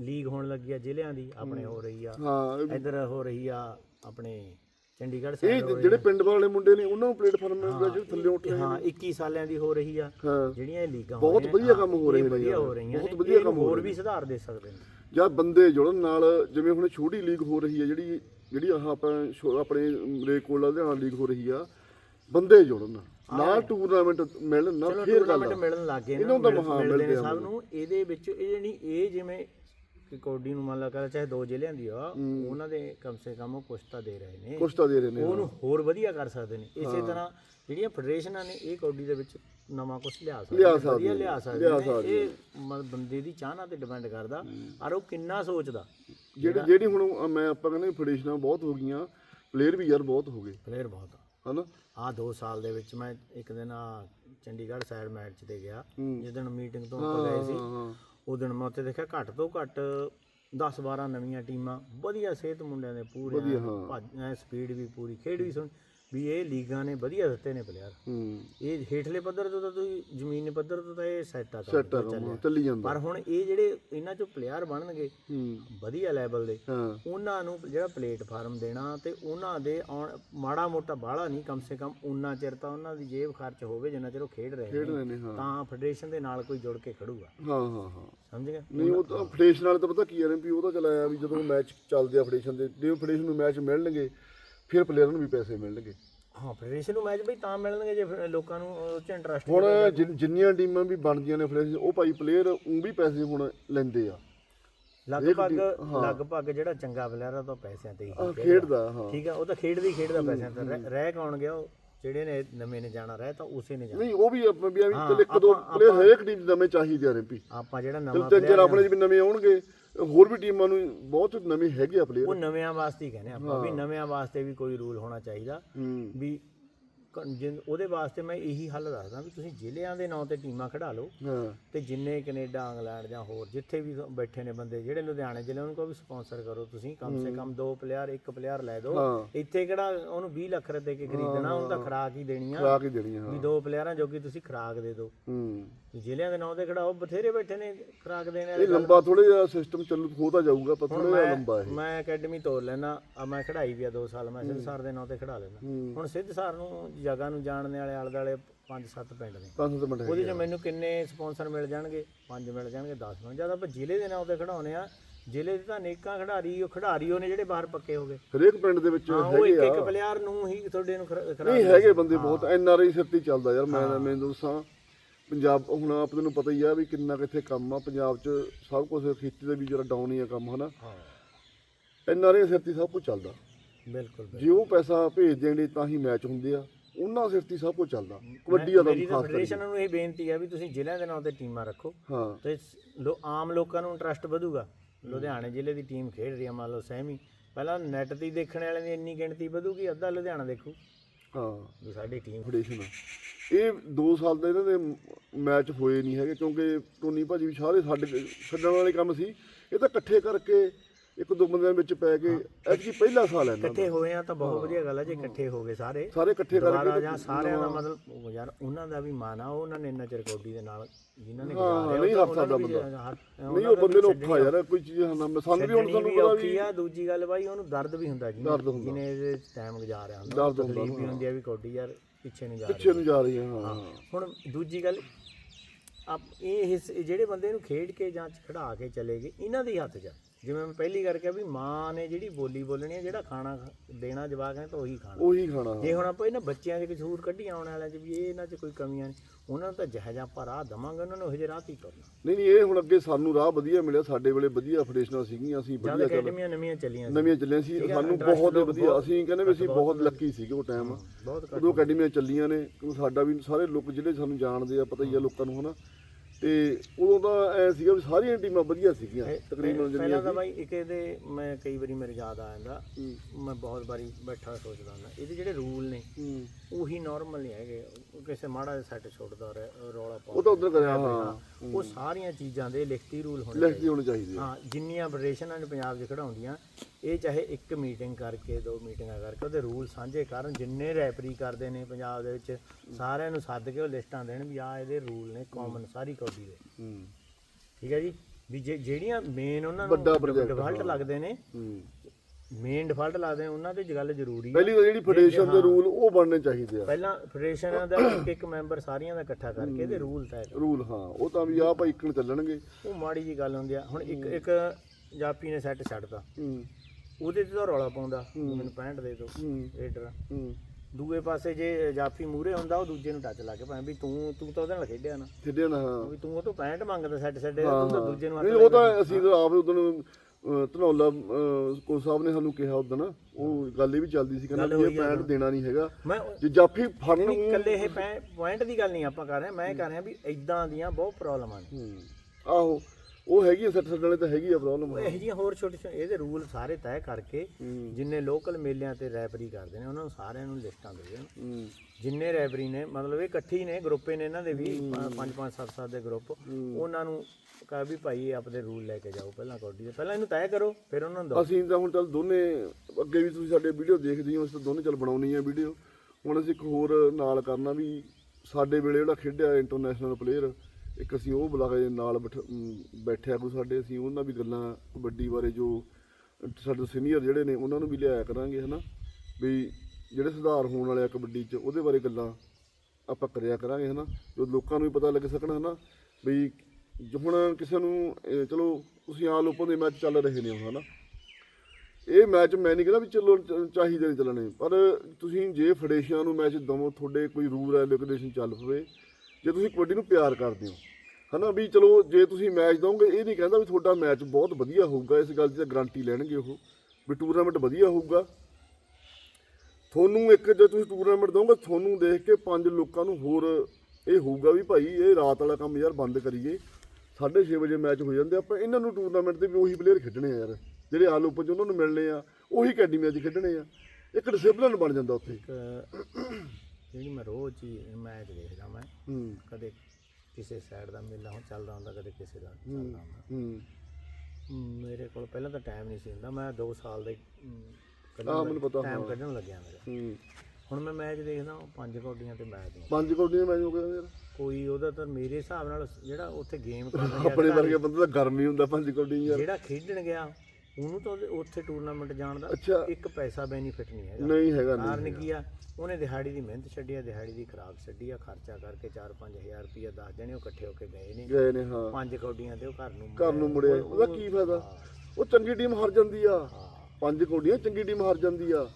ਲੀਗ ਹੋਣ ਲੱਗੀ ਆ ਜ਼ਿਲ੍ਹਿਆਂ ਦੀ ਆਪਣੇ ਹੋ। ਰਹੀ ਆ। ਹਾਂ ਇੱਧਰ ਹੋ ਰਹੀ ਆ ਆਪਣੇ ਚੰਡੀਗੜ੍ਹ ਇਹ ਰਹੀ ਜਿਹੜੇ ਪਿੰਡ ਵਾਲੇ ਮੁੰਡੇ ਨੇ ਉਹਨਾਂ ਨੂੰ ਪਲੇਟਫਾਰਮ ਮਿਲਦਾ ਜਿਹੜੇ ਥੱਲੇ ਉੱਠ ਆ। ਹਾਂ 21 ਸਾਲਾਂ ਦੀ ਹੋ ਰਹੀ ਆ। ਹਾਂ। ਜਿਹੜੀਆਂ ਇਹ ਲੀਗਾਂ ਹੋ ਬਹੁਤ ਰਹੀਆਂ, ਵਧੀਆ ਕੰਮ ਹੋ ਰਹੇ ਨੇ ਵਧੀਆ ਯਾਰ। ਹੋ ਰਹੀਆਂ ਬਹੁਤ ਨੇ, ਵਧੀਆ ਇਹਨੂੰ ਕੰਮ ਹੋ ਹੋਰ ਰਹੇ ਵੀ ਸੁਧਾਰ ਦੇ ਸਕਦੇ ਨੇ। ਜਾਂ ਬੰਦੇ ਜੁੜਨ ਨਾਲ ਜਿਵੇਂ ਹੁਣ ਛੋਟੀ ਲੀਗ ਹੋ ਰਹੀ ਹੈ ਜਿਹੜੀ ਜਿਹੜੀ ਆਹ ਆਪਾਂ ਸ਼ੋ- ਆਪਣੇ ਰੇਕੋਲ ਲੁਧਿਆਣਾ ਲੀਗ ਹੋ ਰਹੀ ਆ ਬੰਦੇ ਜੁੜਨ। ਨਾ ਟੂਰਨਾਮੈਂਟ ਮਿਲਣ ਨਾ ਚਲੋ ਫੇਰ ਗੱਲ ਟੂਰਨਾਮੈਂਟ ਆ। ਮਿਲਣ ਲੱਗ ਗਏ ਨਾ ਇਹਨਾਂ ਦਾ ਮਿਲ- ਮਹਾਂ ਮਿਲਦੇ ਨੇ ਮਿਲਦੇ ਸਭ ਨੂੰ। ਇਹਦੇ ਵਿੱਚ ਇਹ ਨਹੀਂ ਇਹ ਜਿਵੇਂ ਕਿ ਕੌਡੀ ਨੂੰ ਮੰਨ ਲਾ ਕਰ ਚਾਹੇ ਦੋ ਜ਼ਿਲ੍ਹਿਆਂ ਦੀ ਆ ਉਹਨਾਂ ਦੇ ਕਮ ਸੇ ਕਮ ਉਹ ਕੁਛ ਤਾਂ ਦੇ ਰਹੇ ਨੇ। ਕੁਛ ਤਾਂ ਦੇ ਰਹੇ ਨੇ ਉਹਨੂੰ ਹੋਰ ਵਧੀਆ ਕਰ ਸਕਦੇ ਨੇ। ਇਸੇ ਤਰ੍ਹਾਂ ਜਿਹੜੀਆਂ ਫੈਡਰੇਸ਼ਨਾਂ ਨੇ ਇਹ ਕੌਡੀ ਦੇ ਵਿੱਚ ਨਵਾਂ ਕੁਝ ਲਿਆ ਸਕਦੇ ਲਿਆ ਨੇ, ਸਕਦੇ ਵਧੀਆ ਲਿਆ ਸਕਦੇ ਇਹ ਬੰਦੇ ਦੀ ਚਾਹਨਾ ਤੇ ਡਿਪੈਂਡ ਕਰਦਾ। ਔਰ ਉਹ ਕਿੰਨਾ ਸੋਚਦਾ? ਜਿਹੜੀ ਜਿਹੜੀ ਹੁਣ ਮੈਂ ਆਪਾਂ ਕਹਿੰਦੇ ਫੈਡਰੇਸ਼ਨਾਂ ਬਹੁਤ ਹੋ ਗਈਆਂ ਪਲੇਅਰ ਵੀ ਯਾਰ ਬਹੁਤ ਹੋ ਗਏ। ਪਲੇਅਰ ਬਹੁਤ ਹਨਾ? ਆ 2 ਸਾਲ ਦੇ ਵਿੱਚ ਮੈਂ ਇੱਕ ਦਿਨ ਆ ਚੰਡੀਗੜ੍ਹ ਸਾਈਡ ਮੈਚ ਤੇ ਗਿਆ। ਜਿਸ ਦਿਨ ਮੀਟਿੰਗ ਤੋਂ ਆਪਾਂ ਗਏ ਸੀ। ਉਹ ਦਿਨ ਮੈਂ ਉੱਥੇ ਦੇਖਿਆ ਘੱਟ ਤੋਂ ਘੱਟ 10 12 ਨਵੀਆਂ ਟੀਮਾਂ ਵਧੀਆ ਸਿਹਤ ਮੁੰਡਿਆਂ ਦੇ ਪੂਰੇ ਵਧੀਆ, ਹਾਂ। ਭੱਜ ਸਪੀਡ ਵੀ ਪੂਰੀ ਖੇਡ ਵੀ ਸੁਣ ਵੀ ਇਹ ਲੀਗਾਂ ਨੇ ਵਧੀਆ ਦਿੱਤੇ ਨੇ ਪਲੇਅਰ ਹੂੰ। ਇਹ ਹੇਠਲੇ ਪੱਧਰ ਤੋਂ ਤਾਂ ਤੁਸੀਂ ਜ਼ਮੀਨੀ ਪੱਧਰ ਤੋਂ ਤਾਂ ਇਹ ਸੈੱਟ ਆ ਸੈਟ ਆ ਚੱਲੀ ਜਾਂਦਾ। ਪਰ ਹੁਣ ਇਹ ਜਿਹੜੇ ਇਹਨਾਂ ਚੋਂ ਪਲੇਅਰ ਬਣਨਗੇ ਹੂੰ। ਵਧੀਆ ਲੈਵਲ ਦੇ ਹਾਂ। ਉਹਨਾਂ ਨੂੰ ਜਿਹੜਾ ਪਲੇਟਫਾਰਮ ਦੇਣਾ ਤੇ ਉਹਨਾਂ ਦੇ ਆਉਣ ਮਾੜਾ ਮੋਟਾ ਬਾਹਲਾ ਨਹੀਂ ਕਮ ਸੇ ਕਮ ਉਨਾ ਚਿਰ ਤਾਂ ਉਹਨਾਂ ਦੀ ਜੇਬ ਖਰਚ ਹੋਵੇ ਜਿੰਨਾ ਚਿਰ ਉਹ ਖੇਡ ਰਹੇ ਖੇਡ ਨੇ ਰਹੇ ਨੇ ਹਾਂ। ਤਾਂ ਫੈਡਰੇਸ਼ਨ ਦੇ ਨਾਲ ਕੋਈ ਜੁੜ ਕੇ ਖੜੂਗਾ। ਹਾਂ ਹਾਂ ਹਾਂ। ਸਮਝ ਗਏ? ਨਹੀਂ ਉਹ ਤਾਂ ਫੈਡਰੇਸ਼ਨ ਵਾਲੇ ਤਾਂ ਪਤਾ ਕੀ ਆ ਵੀ ਉਹ ਤਾਂ ਚਲਾਇਆ ਵੀ ਜਦੋਂ ਮੈਚ ਚੱਲਦੇ ਆ ਫੈਡਰੇਸ਼ਨ ਦੇ ਜੇ ਫੈਡਰੇਸ਼ਨ ਨੂੰ ਮੈਚ ਮਿਲਣਗੇ ਫਿਰ ਪਲੇਅਰਾਂ ਨੂੰ ਵੀ ਪੈਸੇ ਮਿਲਣਗੇ। ਹਾਂ ਫੈਡਰੇਸ਼ਨ ਨੂੰ ਮੈਚ ਬਈ ਤਾਂ ਮਿਲਣਗੇ ਜੇ ਫਿਰ ਲੋਕਾਂ ਨੂੰ ਉਹ ਚ ਇੰਟਰਸਟ ਹੁਣ ਜਿਨ- ਜਿੰਨੀਆਂ ਟੀਮਾਂ ਵੀ ਬਣਦੀਆਂ ਨੇ ਫੈਡਰੇਸ਼ਨ ਉਹ ਭਾਈ ਪਲੇਅਰ ਉਹ ਵੀ ਪੈਸੇ ਹੁਣ ਲੈਂਦੇ ਆ। ਲਗਭਗ ਲਗਭਗ ਜਿਹੜਾ ਚੰਗਾ ਪਲੇਅਰ ਆ ਤਾਂ ਪੈਸਿਆਂ ਤੇ ਹੀ ਆਹ ਖੇਡਦਾ। ਹਾਂ। ਠੀਕ ਆ ਉਹ ਤਾਂ ਖੇਡਦੀ ਖੇਡਦਾ ਪੈਸਿਆਂ ਤੇ। ਰਹਿ- ਰਹਿ ਕੌਣ ਗਿਆ ਉਹ? ਜਿਹੜੇ ਨੇ ਨਵੇਂ ਨੇ ਜਾਣਾ ਰਹਿ ਤਾਂ ਉਸੇ ਨੇ ਜਾਣਾ। ਨਹੀਂ ਉਹ ਵੀ ਆਪਾਂ ਵੀ ਆ ਵੀ ਚੱਲ ਇੱਕ ਦੋ ਪਲੇਅਰ ਹਰੇਕ ਟੀਮ ਦੇ ਨਵੇਂ ਚਾਹੀਦੇ ਆ ਰੈਂਪੀ ਆਪਾਂ ਜਿਹੜਾ ਨਵਾਂ ਤੇ ਜਰ ਆਪਣੇ ਚ ਵੀ ਨਵੇਂ ਆਉਣਗੇ। ਹੋਰ ਵੀ ਟੀਮਾਂ ਨੂੰ ਬਹੁਤ ਨਵੇਂ ਹੈਗੇ ਆ ਉਹ ਪਲੇਅਰ ਨਵਿਆਂ ਵਾਸਤੇ ਹੀ ਕਹਿੰਦੇ ਆਪਾਂ ਵੀ ਨਵਿਆਂ ਵਾਸਤੇ ਵੀ ਕੋਈ ਰੂਲ ਹੋਣਾ ਚਾਹੀਦਾ ਵੀ ਕ- ਜਿਨ- ਉਹਦੇ ਵਾਸਤੇ ਮੈਂ ਇਹੀ ਹੱਲ ਦੱਸਦਾ ਵੀ ਤੁਸੀਂ ਜ਼ਿਲ੍ਹਿਆਂ ਦੇ ਨਾਂ ਤੇ ਟੀਮਾਂ ਖੜਾ ਲਓ ਹਾਂ। ਤੇ ਜਿੰਨੇ ਕੈਨੇਡਾ ਇੰਗਲੈਂਡ ਜਾਂ ਹੋਰ ਜਿੱਥੇ ਵੀ ਬੈਠੇ ਨੇ ਬੰਦੇ ਜਿਹੜੇ ਲੁਧਿਆਣੇ ਜ਼ਿਲ੍ਹੇ ਉਹਨਾਂ ਕੋ ਵੀ ਸਪਾਂਸਰ ਕਰੋ ਤੁਸੀਂ ਕਮ ਸੇ ਕਮ ਦੋ ਪਲੇਅਰ ਇੱਕ ਪਲੇਅਰ ਲੈ ਦਿਓ ਹਾਂ। ਇੱਥੇ ਕਿਹੜਾ ਉਹਨੂੰ 20 ਲੱਖ ਰੁਪਏ ਦੇ ਕੇ ਖਰੀਦਣਾ ਉਹਨੂੰ ਤਾਂ ਖਰਾਕ ਹੀ ਦੇਣੀ ਆ ਖਰਾਕ ਹੀ ਦੇਣੀ ਆ ਵੀ ਦੋ ਪਲੇਅਰਾਂ ਜੋਗੀ ਤੁਸੀਂ ਖਰਾਕ ਦੇ ਦਿਓ ਹੂੰ। ਜ਼ਿਲ੍ਹਿਆਂ ਦੇ ਨਾਂ ਤੇ ਖੜਾਓ ਬਥੇਰੇ ਬੈਠੇ ਨੇ ਖਰਾਕ ਦੇਣ ਇਹ ਵਾਲੇ ਲੰਬਾ ਥੋੜਾ ਜਿਹਾ ਸਿਸਟਮ ਚੱਲੂ ਹੋ ਤਾਂ ਜਾਊਗਾ ਪਰ ਥੋੜਾ ਜਿਹਾ ਲੰਬਾ ਇਹ। ਮੈਂ ਅਕੈਡਮੀ ਤੋੜ ਲੈਣਾ ਆ ਮੈਂ ਖੜਾਈ ਵੀ ਆ 2 ਸਾਲ ਮੈਂ ਸਿੱਧ ਸਰ ਦੇ ਨਾਂ ਤੇ ਖੜਾ ਲੈਣਾ ਹੂੰ। ਹੁਣ ਸਿੱਧ ਸਰ ਨੂੰ ਜਗ੍ਹਾ ਨੂੰ ਜਾਣਨੇ ਵਾਲੇ ਆਲੇ ਦੁਆਲੇ 5-7 ਪਿੰਡ ਨੇ। ਪੰਜ ਸੱਤ ਮਿੰਟ ਉਹਦੇ ਹੈਗੇ ਚ ਮੈਨੂੰ ਕਿੰਨੇ ਸਪਾਂਸਰ ਮਿਲ ਜਾਣਗੇ? 5 ਮਿਲ ਜਾਣਗੇ 10 ਮਿਲ ਜਦ ਆਪਾਂ ਜ਼ਿਲ੍ਹੇ ਦੇ ਨਾਂ ਤੇ ਖੜਾਉਨੇ ਆ ਜ਼ਿਲ੍ਹੇ ਦੇ ਤਾਂ ਅਨੇਕਾਂ ਖਿਡਾਰੀ ਉਹ ਖਿਡਾਰੀ ਉਹ ਨੇ ਜਿਹੜੇ ਬਾਹਰ ਪੱਕੇ ਹੋ ਗਏ। ਹਰੇਕ ਪਿੰਡ ਦੇ ਵਿੱਚ ਹਾਂ ਉਹ ਇੱਕ ਹੈਗੇ ਇੱਕ ਆ। ਪਲੇਅਰ ਨੂੰ ਹੀ ਤੁਹਾਡੇ ਨੂੰ ਖਰਾ ਨਹੀਂ ਹੈਗੇ ਬੰਦੇ ਬਹੁਤ ਐਨ ਆਰ ਆਈ ਸਿਰ ਤੇ ਹੀ ਚੱਲਦਾ ਯਾਰ ਮੈਂ ਮੈਂ ਦੱਸਾਂ। ਪੰਜਾਬ ਹੁਣ ਆਪ ਨੂੰ ਪਤਾ ਹੀ ਆ ਵੀ ਕਿੰਨਾ ਕਿੱਥੇ ਕੰਮ ਆ। ਪੰਜਾਬ 'ਚ ਸਭ ਕੁਝ ਖੇਤੀ ਦਾ ਵੀ ਜਰਾ ਡਾਊਨ ਹੀ ਆ ਕੰਮ ਹਨਾ? ਹਾਂ। ਐਨ ਆਰ ਆਈ ਸਿਰ ਤੇ ਹੀ ਸਭ ਕੁਝ ਚੱਲਦਾ। ਬਿਲਕੁਲ। ਜੇ ਉਹ ਪੈਸਾ ਭੇਜ ਦੇਣਗੇ ਤਾਂ ਹੀ ਮੈਚ ਹੁੰਦੇ ਆ। ਉਹਨਾਂ ਸਿਰ ਤੇ ਹੀ ਸਭ ਕੁਝ ਚੱਲਦਾ ਕਬੱਡੀ ਦਾ ਖਾਸ ਕਰਕੇ। ਫੈਡਰੇਸ਼ਨ ਨੂੰ ਇਹ ਬੇਨਤੀ ਹੈ ਵੀ ਤੁਸੀਂ ਜ਼ਿਲ੍ਹਿਆਂ ਦੇ ਨਾਂ ਤੇ ਟੀਮਾਂ ਰੱਖੋ। ਹਾਂ। ਤੇ ਲੋ ਆਮ ਲੋਕਾਂ ਨੂੰ ਇੰਟਰਸਟ ਵਧੂਗਾ। ਲੁਧਿਆਣੇ ਜ਼ਿਲ੍ਹੇ ਦੀ ਟੀਮ ਖੇਡ ਰਹੀ ਆ ਮੰਨ ਲਓ ਸਹਿਮੀ। ਪਹਿਲਾਂ ਨੈਟ ਤੇ ਦੇਖਣ ਵਾਲਿਆਂ ਦੀ ਇੰਨੀ ਗਿਣਤੀ ਵਧੂਗੀ ਅੱਧਾ ਲੁਧਿਆਣਾ ਦੇਖੂ। ਹਾਂ। ਸਾਡੀ ਟੀਮ ਫੈਡਰੇਸ਼ਨ ਇਹ 2 ਸਾਲ ਦਾ ਇਹਨਾਂ ਦੇ ਮੈਚ ਹੋਏ ਨਹੀਂ ਹੈਗੇ ਕਿਉਂਕਿ ਟੋਨੀ ਭਾਜੀ ਵੀ ਸਾਰੇ ਸਾਡੇ ਛੱਡਣ ਵਾਲੇ ਕੰਮ ਸੀ। ਇਹ ਤਾਂ ਇਕੱਠੇ ਕਰਕੇ ਇੱਕ ਦੋ ਬੰਦਿਆਂ ਵਿੱਚ ਪੈ ਕੇ ਐਤਕੀ ਪਹਿਲਾ ਸਾਲ ਹੈ ਇਹਨਾਂ ਦਾ। ਇਕੱਠੇ ਹੋਏ ਆ ਤਾਂ ਬਹੁਤ ਵਧੀਆ ਗੱਲ ਹੈ ਜੇ ਇਕੱਠੇ ਹੋ ਗਏ ਸਾਰੇ। ਸਾਰੇ ਇਕੱਠੇ ਦੁਬਾਰਾ ਕਰਕੇ ਜਾਂ ਸਾਰਿਆਂ ਦਾ ਮਤਲਬ ਉਹ ਯਾਰ ਉਹਨਾਂ ਦਾ ਵੀ ਮਾਨ ਆ ਉਹਨਾਂ ਨੇ ਇੰਨਾ ਚਿਰ ਕੌਡੀ ਦੇ ਨਾਲ ਜਿਨ੍ਹਾਂ ਨੇ ਹਾਂ, ਗੁਜ਼ਾਰਿਆ ਨਹੀਂ ਉਹ ਤਾਂ ਹੱਥ ਸਕਦਾ ਉਹਨਾਂ ਨੂੰ ਵੀ ਬੰਦਾ। ਹੱਥ- ਨਹੀਂ ਉਹ ਬੰਦੇ ਨੂੰ ਔਖਾ ਯਾਰ ਕੋਈ ਚੀਜ਼ ਹਾਂ ਨਾ ਸਾਨੂੰ ਵੀ ਹੁਣ ਛੱਡਣੀ ਵੀ ਪਤਾ ਔਖੀ ਵੀ ਆ ਦੂਜੀ ਗੱਲ ਬਾਈ ਉਹਨੂੰ ਦਰਦ ਵੀ ਹੁੰਦਾ ਜੀ ਦਰਦ ਹੁੰਦਾ। ਜਿਹਨੇ ਇਹਦੇ ਟਾਈਮ ਗੁਜ਼ਾਰਿਆ ਹੁੰਦਾ ਦਰਦ ਹੁੰਦਾ ਤਕਲੀਫ ਵੀ ਹੁੰਦੀ ਆ ਵੀ ਕੌਡੀ ਯਾਰ ਪਿੱਛੇ ਨਹੀਂ ਜਾ ਰਹੀ। ਪਿੱਛੇ ਨੂੰ ਜਾ ਰਹੀ ਹੈ। ਹਾਂ। ਹੁਣ ਦੂਜੀ ਗੱਲ ਆਪ ਇਹ ਹਿੱਸੇ- ਜਿਹੜੇ ਬੰਦੇ ਨੂੰ ਖੇਡ ਕੇ ਜਾਂ ਖੜਾ ਕੇ ਚਲੇ ਗਏ ਇਹਨਾਂ ਦੇ ਹੱਥ 'ਚ ਆ। ਜਿਵੇਂ ਮੈਂ ਪਹਿਲੀ ਕਰ ਕਿਹਾ ਵੀ ਮਾਂ ਨੇ ਜਿਹੜੀ ਬੋਲੀ ਬੋਲਣੀ ਹੈ ਜਿਹੜਾ ਖਾਣਾ ਦੇਣਾ ਜਵਾਕ ਨੇ ਤਾਂ ਉਹੀ ਖਾਣਾ। ਉਹੀ ਖਾਣਾ ਜੇ ਹੁਣ ਆਪਾਂ ਇਹਨਾਂ ਬੱਚਿਆਂ 'ਚ ਕਸੂਰ ਕੱਢੀ ਆਉਣ ਵਾਲਿਆਂ 'ਚ ਵੀ ਇਹ ਇਹਨਾਂ 'ਚ ਕੋਈ ਕਮੀਆਂ ਨਹੀਂ ਉਹਨਾਂ ਨੂੰ ਤਾਂ ਜਹਜਾ ਭਰਾ ਦਵਾਂਗੇ ਉਹਨਾਂ ਨੂੰ ਉਹ ਜਿਹੇ ਰਾਹ ਤੇ ਹੀ ਕਰਨਾ ਨਹੀਂ ਨਹੀਂ ਇਹ ਹੁਣ ਅੱਗੇ ਸਾਨੂੰ ਰਾਹ ਵਧੀਆ ਮਿਲਿਆ ਸਾਡੇ ਵੇਲੇ ਵਧੀਆ ਫੈਡਰੇਸ਼ਨਾਂ ਸੀਗੀਆਂ ਅਸੀਂ ਵਧੀਆ ਚੱਲ ਅਕੈਡਮੀਆਂ ਨਵੀਆਂ ਚੱਲੀਆਂ ਸੀ। ਨਵੀਆਂ ਚੱਲੀਆਂ ਸੀ ਸਾਨੂੰ ਬਹੁਤ ਵਧੀਆ ਅਸੀਂ ਕਹਿੰਦੇ ਵੀ ਅਸੀਂ ਬਹੁਤ ਲੱਕੀ ਸੀਗੇ ਉਹ ਟਾਈਮ ਬਹੁਤ ਅਕੈਡਮੀਆਂ ਚੱਲੀਆਂ ਨੇ ਕਿਉਂਕਿ ਸਾਡਾ ਵੀ ਸਾਰੇ ਲੋਕ ਜਿਹੜੇ ਸਾਨੂੰ ਜਾਣਦੇ ਆ ਪਤਾ ਹੀ ਆ ਲੋਕਾਂ ਨੂੰ ਹਨਾ। ਤੇ ਉਦੋਂ ਤਾਂ ਐ ਸੀਗਾ ਵੀ ਸਾਰੀਆਂ ਟੀਮਾਂ ਵਧੀਆ ਸੀਗੀਆਂ ਤਕਰੀਬਨ ਪਹਿਲਾਂ ਜਿਹੜੀਆਂ ਤਾਂ ਬਾਈ ਇੱਕ ਇਹਦੇ ਮੈਂ ਕਈ ਵਾਰੀ ਮੇਰੇ ਯਾਦ ਆ ਜਾਂਦਾ ਮੈਂ ਬਹੁਤ ਵਾਰੀ ਬੈਠਾ ਸੋਚਦਾ ਹੁੰਦਾ ਇਹਦੇ ਜਿਹੜੇ ਰੂਲ ਨੇ। ਉਹੀ ਨਾਰਮਲ ਹੈਗੇ। ਉਹ ਕਿਸੇ ਮਾੜਾ ਜਿਹਾ ਸੈੱਟ ਰਹਿ ਰੌਲਾ ਪਾ ਉਹ ਤਾਂ ਉਧਰ ਕਰਿਆ ਹਾਂ ਉਹ ਸਾਰੀਆਂ ਚੀਜ਼ਾਂ ਦੇ ਲਿਖਤੀ ਰੂਲ ਹੋਣੇ ਲਿਖਤੀ ਹੋਣੀ ਚਾਹੀਦੀ ਹਾਂ। ਜਿੰਨੀਆਂ ਫੈਡਰੇਸ਼ਨਾਂ ਨੇ ਪੰਜਾਬ 'ਚ ਖੜਾਉਂਦੀਆਂ ਇਹ ਚਾਹੇ ਇੱਕ ਮੀਟਿੰਗ ਕਰਕੇ ਦੋ ਮੀਟਿੰਗਾਂ ਕਰਕੇ ਉਹਦੇ ਰੂਲ ਸਾਂਝੇ ਕਰਨ। ਜਿੰਨੇ ਰੈਫਰੀ ਕਰਦੇ ਨੇ ਪੰਜਾਬ ਦੇ ਵਿੱਚ ਸਾਰਿਆਂ ਨੂੰ ਸੱਦ ਕੇ ਉਹ ਲਿਸਟਾਂ ਦੇਣ ਵੀ ਆ ਇਹਦੇ ਰੂਲ ਨੇ ਕਾਮਨ ਸਾਰੀ ਕੌਡੀ ਦੇ। ਠੀਕ ਹੈ ਜੀ? ਵੀ ਜਿਹੜੀਆਂ ਮੇਨ ਉਹਨਾਂ ਨੂੰ ਡਿਫਾਲਟ ਲੱਗਦੇ ਨੇ ਮੇਨ ਡਿਫਾਲਟ ਲੱਗਦੇ ਨੇ ਉਹਨਾਂ ਤੇ ਗੱਲ ਜ਼ਰੂਰੀ ਹੈ ਪਹਿਲੀ ਤਾਂ ਜਿਹੜੀ ਫੈਡਰੇਸ਼ਨ ਦੇ ਰੂਲ ਉਹ ਬਣਨੇ ਚਾਹੀਦੇ ਆ। ਪਹਿਲਾਂ ਫੈਡਰੇਸ਼ਨ ਦਾ ਇੱਕ ਇੱਕ ਮੈਂਬਰ ਸਾਰੀਆਂ ਦਾ ਇਕੱਠਾ ਕਰਕੇ ਇਹਦੇ ਰੂਲ ਤੈਅ ਕਰੋ ਰੂਲ ਹਾਂ ਉਹ ਤਾਂ ਵੀ ਆ ਭਾਈ ਇੱਕਣ ਚੱਲਣਗੇ। ਉਹ ਮਾੜੀ ਜੀ ਗੱਲ ਹੁੰਦੀ ਆ। ਹੁਣ ਇੱਕ ਇੱਕ ਜਾਪੀ ਨੇ ਸੈੱਟ ਛੱਡਤਾ। ਹੂੰ। ਉਹਦੇ ਤੇ ਤਾਂ ਰੌਲਾ ਪਾਉਂਦਾ। ਮੈਨੂੰ 65 ਦੇ ਦਿਓ ਰੇਡਰ ਹੂੰ। ਦੂਏ ਪਾਸੇ ਜੇ ਜਾਫੀ ਮੂਰੇ ਹੁੰਦਾ ਉਹ ਦੂਜੇ ਨੂੰ ਟੱਚ ਲਾ ਕੇ ਭਾਵੇਂ ਵੀ ਤੂੰ ਤੂੰ ਤਾਂ ਉਹਦੇ ਨਾਲ ਖੇਡਿਆ ਨਾ। ਖੇਡਿਆ ਨਾ ਹਾਂ। ਵੀ ਤੂੰ ਉਹ ਤੋਂ 65 ਮੰਗਦਾ ਸੈੱਟ ਸੈੱਟ ਤੂੰ ਤਾਂ। ਦੂਜੇ ਨੂੰ ਹੱਥ ਉਹ ਤਾਂ ਅਸੀਂ ਤਾਂ ਆਪ ਉਦੋਂ ਧਨੌਲਾ ਕੋ ਸਾਹਿਬ ਨੇ ਸਾਨੂੰ ਕਿਹਾ ਉਦੋਂ ਉਹ ਗੱਲ ਇਹ ਵੀ ਚੱਲਦੀ ਸੀ ਕਹਿੰਦਾ ਵੀ ਇਹ ਪੈਂਟ ਦੇਣਾ ਨਹੀਂ ਹੈਗਾ। ਜੇ ਜਾਫੀ ਫੜਨ ਨਹੀਂ ਇਕੱਲੇ ਇਹ ਪੁਆਇੰਟ ਦੀ ਗੱਲ ਨਹੀਂ ਆਪਾਂ ਕਰ ਰਹੇ ਮੈਂ ਕਰ ਰਿਹਾ ਵੀ ਇਦਾਂ ਦੀਆਂ ਬਹੁਤ ਪ੍ਰੋਬਲਮਾਂ ਨੇ। ਆਹੋ ਉਹ ਹੈਗੀ ਸੱਟ ਸੱਟ ਵਾਲੇ ਤਾਂ ਹੈਗੀ ਆ ਪ੍ਰੋਬਲਮ ਉਹ ਇਹੋ ਜਿਹੀਆਂ ਹੋਰ ਛੋਟੇ ਛੋਟੇ ਇਹਦੇ ਰੂਲ ਸਾਰੇ ਤੈਅ ਕਰਕੇ ਜਿੰਨੇ ਲੋਕਲ ਮੇਲਿਆਂ ਤੇ ਰੈਫਰੀ ਕਰਦੇ ਨੇ ਉਹਨਾਂ ਨੂੰ ਸਾਰਿਆਂ ਨੂੰ ਲਿਸਟਾਂ ਦੇ ਦੇਣ। ਜਿੰਨੇ ਰੈਫਰੀ ਨੇ ਮਤਲਬ ਇਹ ਇਕੱਠੀ ਨੇ ਗਰੁੱਪੇ ਨੇ ਇਹਨਾਂ ਦੇ ਵੀ 5 5 7 7 ਦੇ ਗਰੁੱਪ ਉਹਨਾਂ ਨੂੰ ਕਹਾਂ ਵੀ ਭਾਈ ਇਹ ਆਪਦੇ ਰੂਲ ਲੈ ਕੇ ਜਾਓ, ਪਹਿਲਾਂ ਕਬੱਡੀ ਦੇ ਪਹਿਲਾਂ ਇਹਨੂੰ ਤੈਅ ਕਰੋ, ਫਿਰ ਉਹਨਾਂ ਨੂੰ ਦਿਓ। ਅਸੀਂ ਤਾਂ ਹੁਣ ਚੱਲ ਦੋਨੇ, ਅੱਗੇ ਵੀ ਤੁਸੀਂ ਸਾਡੇ ਵੀਡੀਓ ਦੇਖਦੇ ਹੋ, ਅਸੀਂ ਤਾਂ ਦੋਨੇ ਚੱਲ ਬਣਾਉਣੀ ਆ ਵੀਡੀਓ ਹੁਣ ਅਸੀਂ ਇੱਕ ਹੋਰ ਨਾਲ ਕਰਨਾ ਵੀ, ਸਾਡੇ ਵੇਲੇ ਜਿਹੜਾ ਖੇਡਿਆ ਇੰਟਰਨੈਸ਼ਨਲ ਪਲੇਅਰ ਇੱਕ ਅਸੀਂ ਉਹ ਬੁਲਾ ਕੇ ਨਾਲ ਬਿਠ- ਅਮ, ਬੈਠਿਆ ਕੋਈ ਸਾਡੇ, ਅਸੀਂ ਉਹਨਾਂ ਵੀ ਗੱਲਾਂ ਕਬੱਡੀ ਬਾਰੇ ਜੋ ਸਾਡੇ ਸੀਨੀਅਰ ਜਿਹੜੇ ਨੇ, ਉਹਨਾਂ ਨੂੰ ਵੀ ਲਿਆਇਆ ਕਰਾਂਗੇ, ਹਨਾ? ਵੀ ਜਿਹੜੇ ਸੁਧਾਰ ਹੋਣ ਵਾਲੇ ਆ ਕਬੱਡੀ 'ਚ, ਉਹਦੇ ਬਾਰੇ ਗੱਲਾਂ ਆਪਾਂ ਕਰਿਆ ਕਰਾਂਗੇ, ਹਨਾ? ਜੋ ਲੋਕਾਂ ਨੂੰ ਵੀ ਪਤਾ ਲੱਗ ਸਕਣ, ਹਨਾ? ਵੀ ਜੋ ਹੁਣ ਕਿਸੇ ਨੂੰ, ਇਹ ਚਲੋ ਤੁਸੀਂ ਆਲ ਓਪਨ ਦੇ ਮੈਚ ਚੱਲ ਰਹੇ ਨੇ ਹੁਣ ਹਨਾ? ਇਹ ਮੈਚ ਮੈਂ ਨਹੀਂ ਕਹਿੰਦਾ ਵੀ ਚਲੋ ਚ- ਚਾਹੀਦੇ ਨਹੀਂ ਚੱਲਣੇ, ਪਰ ਤੁਸੀਂ ਜੇ ਫੈਡਰੇਸ਼ਨ ਨੂੰ ਮੈਚ ਦਵੋ, ਤੁਹਾਡੇ ਕੋਈ ਰੂਲ ਰੈਗੂਲੇਸ਼ਨ ਚੱਲ ਪਵੇ, ਜੇ ਤੁਸੀਂ ਕਬੱਡੀ ਨੂੰ ਪਿਆਰ ਕਰਦੇ ਹੋ, ਹਨਾ? ਵੀ ਚਲੋ ਜੇ ਤੁਸੀਂ ਮੈਚ ਦੋਗੇ ਇਹ ਨਹੀਂ ਕਹਿੰਦਾ ਵੀ ਤੁਹਾਡਾ ਮੈਚ ਬਹੁਤ ਵਧੀਆ ਹੋਊਗਾ, ਇਸ ਗੱਲ ਦੀ ਤਾਂ ਗਾਰੰਟੀ ਲੈਣਗੇ ਉਹ, ਵੀ ਟੂਰਨਾਮੈਂਟ ਵਧੀਆ ਹੋਊਗਾ। ਤੁਹਾਨੂੰ ਇੱਕ ਜੇ ਤੁਸੀਂ ਟੂਰਨਾਮੈਂਟ ਦੋਗੇ ਤੁਹਾਨੂੰ ਦੇਖ ਕੇ ਪੰਜ ਲੋਕਾਂ ਨੂੰ ਹੋਰ ਇਹ ਹੋਊਗਾ ਵੀ ਭਾਈ, ਇਹ ਰਾਤ ਵਾਲਾ ਕੰਮ ਯਾਰ ਬੰਦ ਕਰੀਏ। 6:30 ਵਜੇ ਮੈਚ ਹੋ ਜਾਂਦੇ ਆਪਾਂ ਇਹਨਾਂ ਨੂੰ ਟੂਰਨਾਮੈਂਟ ਦੇ ਵੀ ਉਹੀ ਪਲੇਅਰ ਖੇਡਣੇ ਆ ਯਾਰ। ਜਿਹੜੇ ਆਲ ਓਪਨ ਚ ਉਹਨਾਂ ਨੂੰ ਮਿਲਣੇ ਆ ਉਹੀ ਅਕੈਡਮੀਆਂ 'ਚ ਖੇਡਣੇ ਆ। ਇੱਕ ਡਿਸਪਲਿਨ ਬਣ ਜਾਂਦਾ ਉੱਥੇ। ਜਿਹੜੀ ਮੈਂ ਰੋਜ਼ ਹੀ ਮੈਚ ਦੇਖਦਾ ਮੈਂ ਹੂੰ। ਕਦੇ ਕਿਸੇ ਸਾਈਡ ਦਾ ਮੇਲਾ ਹੁਣ ਚੱਲਦਾ ਹੁੰਦਾ ਕਦੇ ਕਿਸੇ ਦਾ ਚੱਲਦਾ ਹੁੰਦਾ। ਹੂੰ। ਮੇਰੇ ਕੋਲ ਪਹਿਲਾਂ ਤਾਂ ਟਾਈਮ ਨਹੀਂ ਸੀ ਹੁੰਦਾ ਮੈਂ 2 ਸਾਲ ਦੇ ਆਹ ਮੈਨੂੰ ਪਤਾ, ਟਾਈਮ ਹਾਂ। ਕੱਢਣ ਲੱਗਿਆ ਮੇਰਾ। ਹੂੰ। ਹੁਣ ਮੈਂ ਮੈਚ ਦੇਖਦਾ ਉਹ ਪੰਜ ਕੌਡੀਆਂ ਤੇ ਮੈਚ ਨੇ ਪੰਜ ਕੌਡੀਆਂ ਮੈਚ ਹੋ ਗਿਆ ਯਾਰ। ਕੋਈ ਉਹਦਾ ਤਾਂ ਮੇਰੇ ਹਿਸਾਬ ਨਾਲ ਜਿਹੜਾ ਉੱਥੇ ਗੇਮ ਕਰਦਾ ਆਪਣੇ ਵਰਗੇ ਬੰਦੇ ਦਾ ਗਰਮੀ ਹੁੰਦਾ ਪੰਜ ਕੌਡੀਆਂ ਯਾਰ। ਜਿਹੜਾ ਖੇਡਣ ਗਿਆ ਉਹਨੂੰ ਤਾਂ ਉੱਥੇ ਟੂਰਨਾਮੈਂਟ ਜਾਣ ਦਾ ਇੱਕ ਪੈਸਾ ਬੈਨੀਫਿਟ ਨਹੀਂ ਹੈਗਾ। ਨਹੀਂ ਹੈਗਾ ਨਹੀਂ ਕਾਰਨ ਕੀ ਆ? ਉਹਨੇ ਦਿਹਾੜੀ ਦੀ ਮਿਹਨਤ ਛੱਡੀ ਆ ਦਿਹਾੜੀ ਦੀ ਖਰਾਬ ਛੱਡੀ ਆ ਖਰਚਾ ਕਰਕੇ 4-5000 ਰੁਪਇਆ ਦੱਸ ਜਣੇ ਉਹ ਇਕੱਠੇ ਹੋ ਕੇ ਗਏ ਨਹੀਂ ਗਏ ਨੇ ਹਾਂ। ਪੰਜ ਕੌਡੀਆਂ ਤੇ ਉਹ ਘਰ ਨੂੰ ਘਰ ਨੂੰ ਮੁੜਿਆ। ਉਹਦਾ ਕੀ ਫਾਇਦਾ? ਉਹ ਚੰਗੀ ਟੀਮ ਹਾਰ ਜਾਂਦੀ ਆ। ਪੰਜ ਕੌਡੀਆਂ ਚੰਗੀ ਟੀਮ ਹਾਰ ਜਾਂਦੀ ਆ।